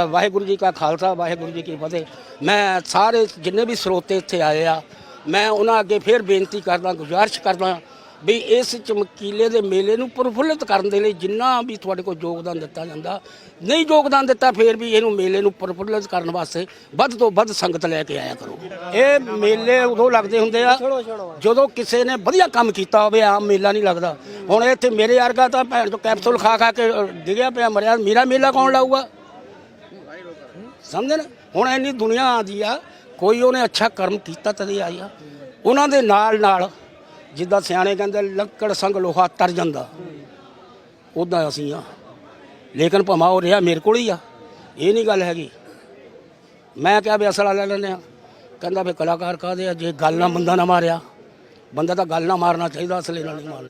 ਵਾਹਿਗੁਰੂ ਜੀ ਕਾ ਖਾਲਸਾ, ਵਾਹਿਗੁਰੂ ਜੀ ਕੀ ਫਤਿਹ। ਮੈਂ ਸਾਰੇ ਜਿੰਨੇ ਵੀ ਸਰੋਤੇ ਇੱਥੇ ਆਏ ਆ ਮੈਂ ਉਹਨਾਂ ਅੱਗੇ ਫਿਰ ਬੇਨਤੀ ਕਰਦਾ ਗੁਜ਼ਾਰਿਸ਼ ਕਰਦਾ ਵੀ ਇਸ ਚਮਕੀਲੇ ਦੇ ਮੇਲੇ ਨੂੰ ਪ੍ਰਫੁੱਲਿਤ ਕਰਨ ਦੇ ਲਈ ਜਿੰਨਾ ਵੀ ਤੁਹਾਡੇ ਕੋਲ ਯੋਗਦਾਨ ਦਿੱਤਾ ਜਾਂਦਾ ਨਹੀਂ ਯੋਗਦਾਨ ਦਿੱਤਾ ਫਿਰ ਵੀ ਇਹਨੂੰ ਮੇਲੇ ਨੂੰ ਪ੍ਰਫੁੱਲਿਤ ਕਰਨ ਵਾਸਤੇ ਵੱਧ ਤੋਂ ਵੱਧ ਸੰਗਤ ਲੈ ਕੇ ਆਇਆ ਕਰੋ। ਇਹ ਮੇਲੇ ਉਦੋਂ ਲੱਗਦੇ ਹੁੰਦੇ ਆ ਜਦੋਂ ਕਿਸੇ ਨੇ ਵਧੀਆ ਕੰਮ ਕੀਤਾ ਹੋਵੇ ਆਮ ਮੇਲਾ ਨਹੀਂ ਲੱਗਦਾ। ਹੁਣ ਇੱਥੇ ਮੇਰੇ ਵਰਗਾ ਤਾਂ ਭੈਣ ਤੋਂ ਕੈਪਸੂਲ ਖਾ ਖਾ ਕੇ ਅ, ਡਿੱਗਿਆ ਪਿਆ ਮਰਿਆ ਮੇਰਾ ਮੇਲਾ ਕੌਣ ਲਾਊਗਾ? ਸਮਝੇ ਨਾ? ਹੁਣ ਇੰਨੀ ਦੁਨੀਆ ਆਦੀ ਆ ਕੋਈ ਉਹਨੇ ਅੱਛਾ ਕਰਮ ਕੀਤਾ ਤਦੇ ਆਈ ਆ ਉਹਨਾਂ ਦੇ ਨਾਲ ਨਾਲ ਜਿੱਦਾਂ ਸਿਆਣੇ ਕਹਿੰਦੇ ਲੱਕੜ ਸੰਗ ਲੋਹਾ ਤਰ ਜਾਂਦਾ। ਉਦਾਂ ਅਸੀਂ ਆ। ਲੇਕਿਨ ਭਮਾ ਉਹ ਰਿਹਾ ਮੇਰੇ ਕੋਲ ਹੀ ਆ। ਇਹ ਨਹੀਂ ਗੱਲ ਹੈਗੀ। ਮੈਂ ਕਿਹਾ ਵੀ ਅਸਲਾ ਲੈ ਲੈਂਦੇ ਆ। ਕਹਿੰਦਾ ਵੀ ਕਲਾਕਾਰ ਕਾਹਦੇ ਆ? ਜੇ ਗੱਲ ਨਾ ਬੰਦਾ ਨਾ ਮਾਰਿਆ। ਬੰਦਾ ਤਾਂ ਗੱਲ ਨਾ ਮਾਰਨਾ ਚਾਹੀਦਾ, ਅਸਲੇ ਨਾਲ ਨਹੀਂ ਮਾਰਨਾ।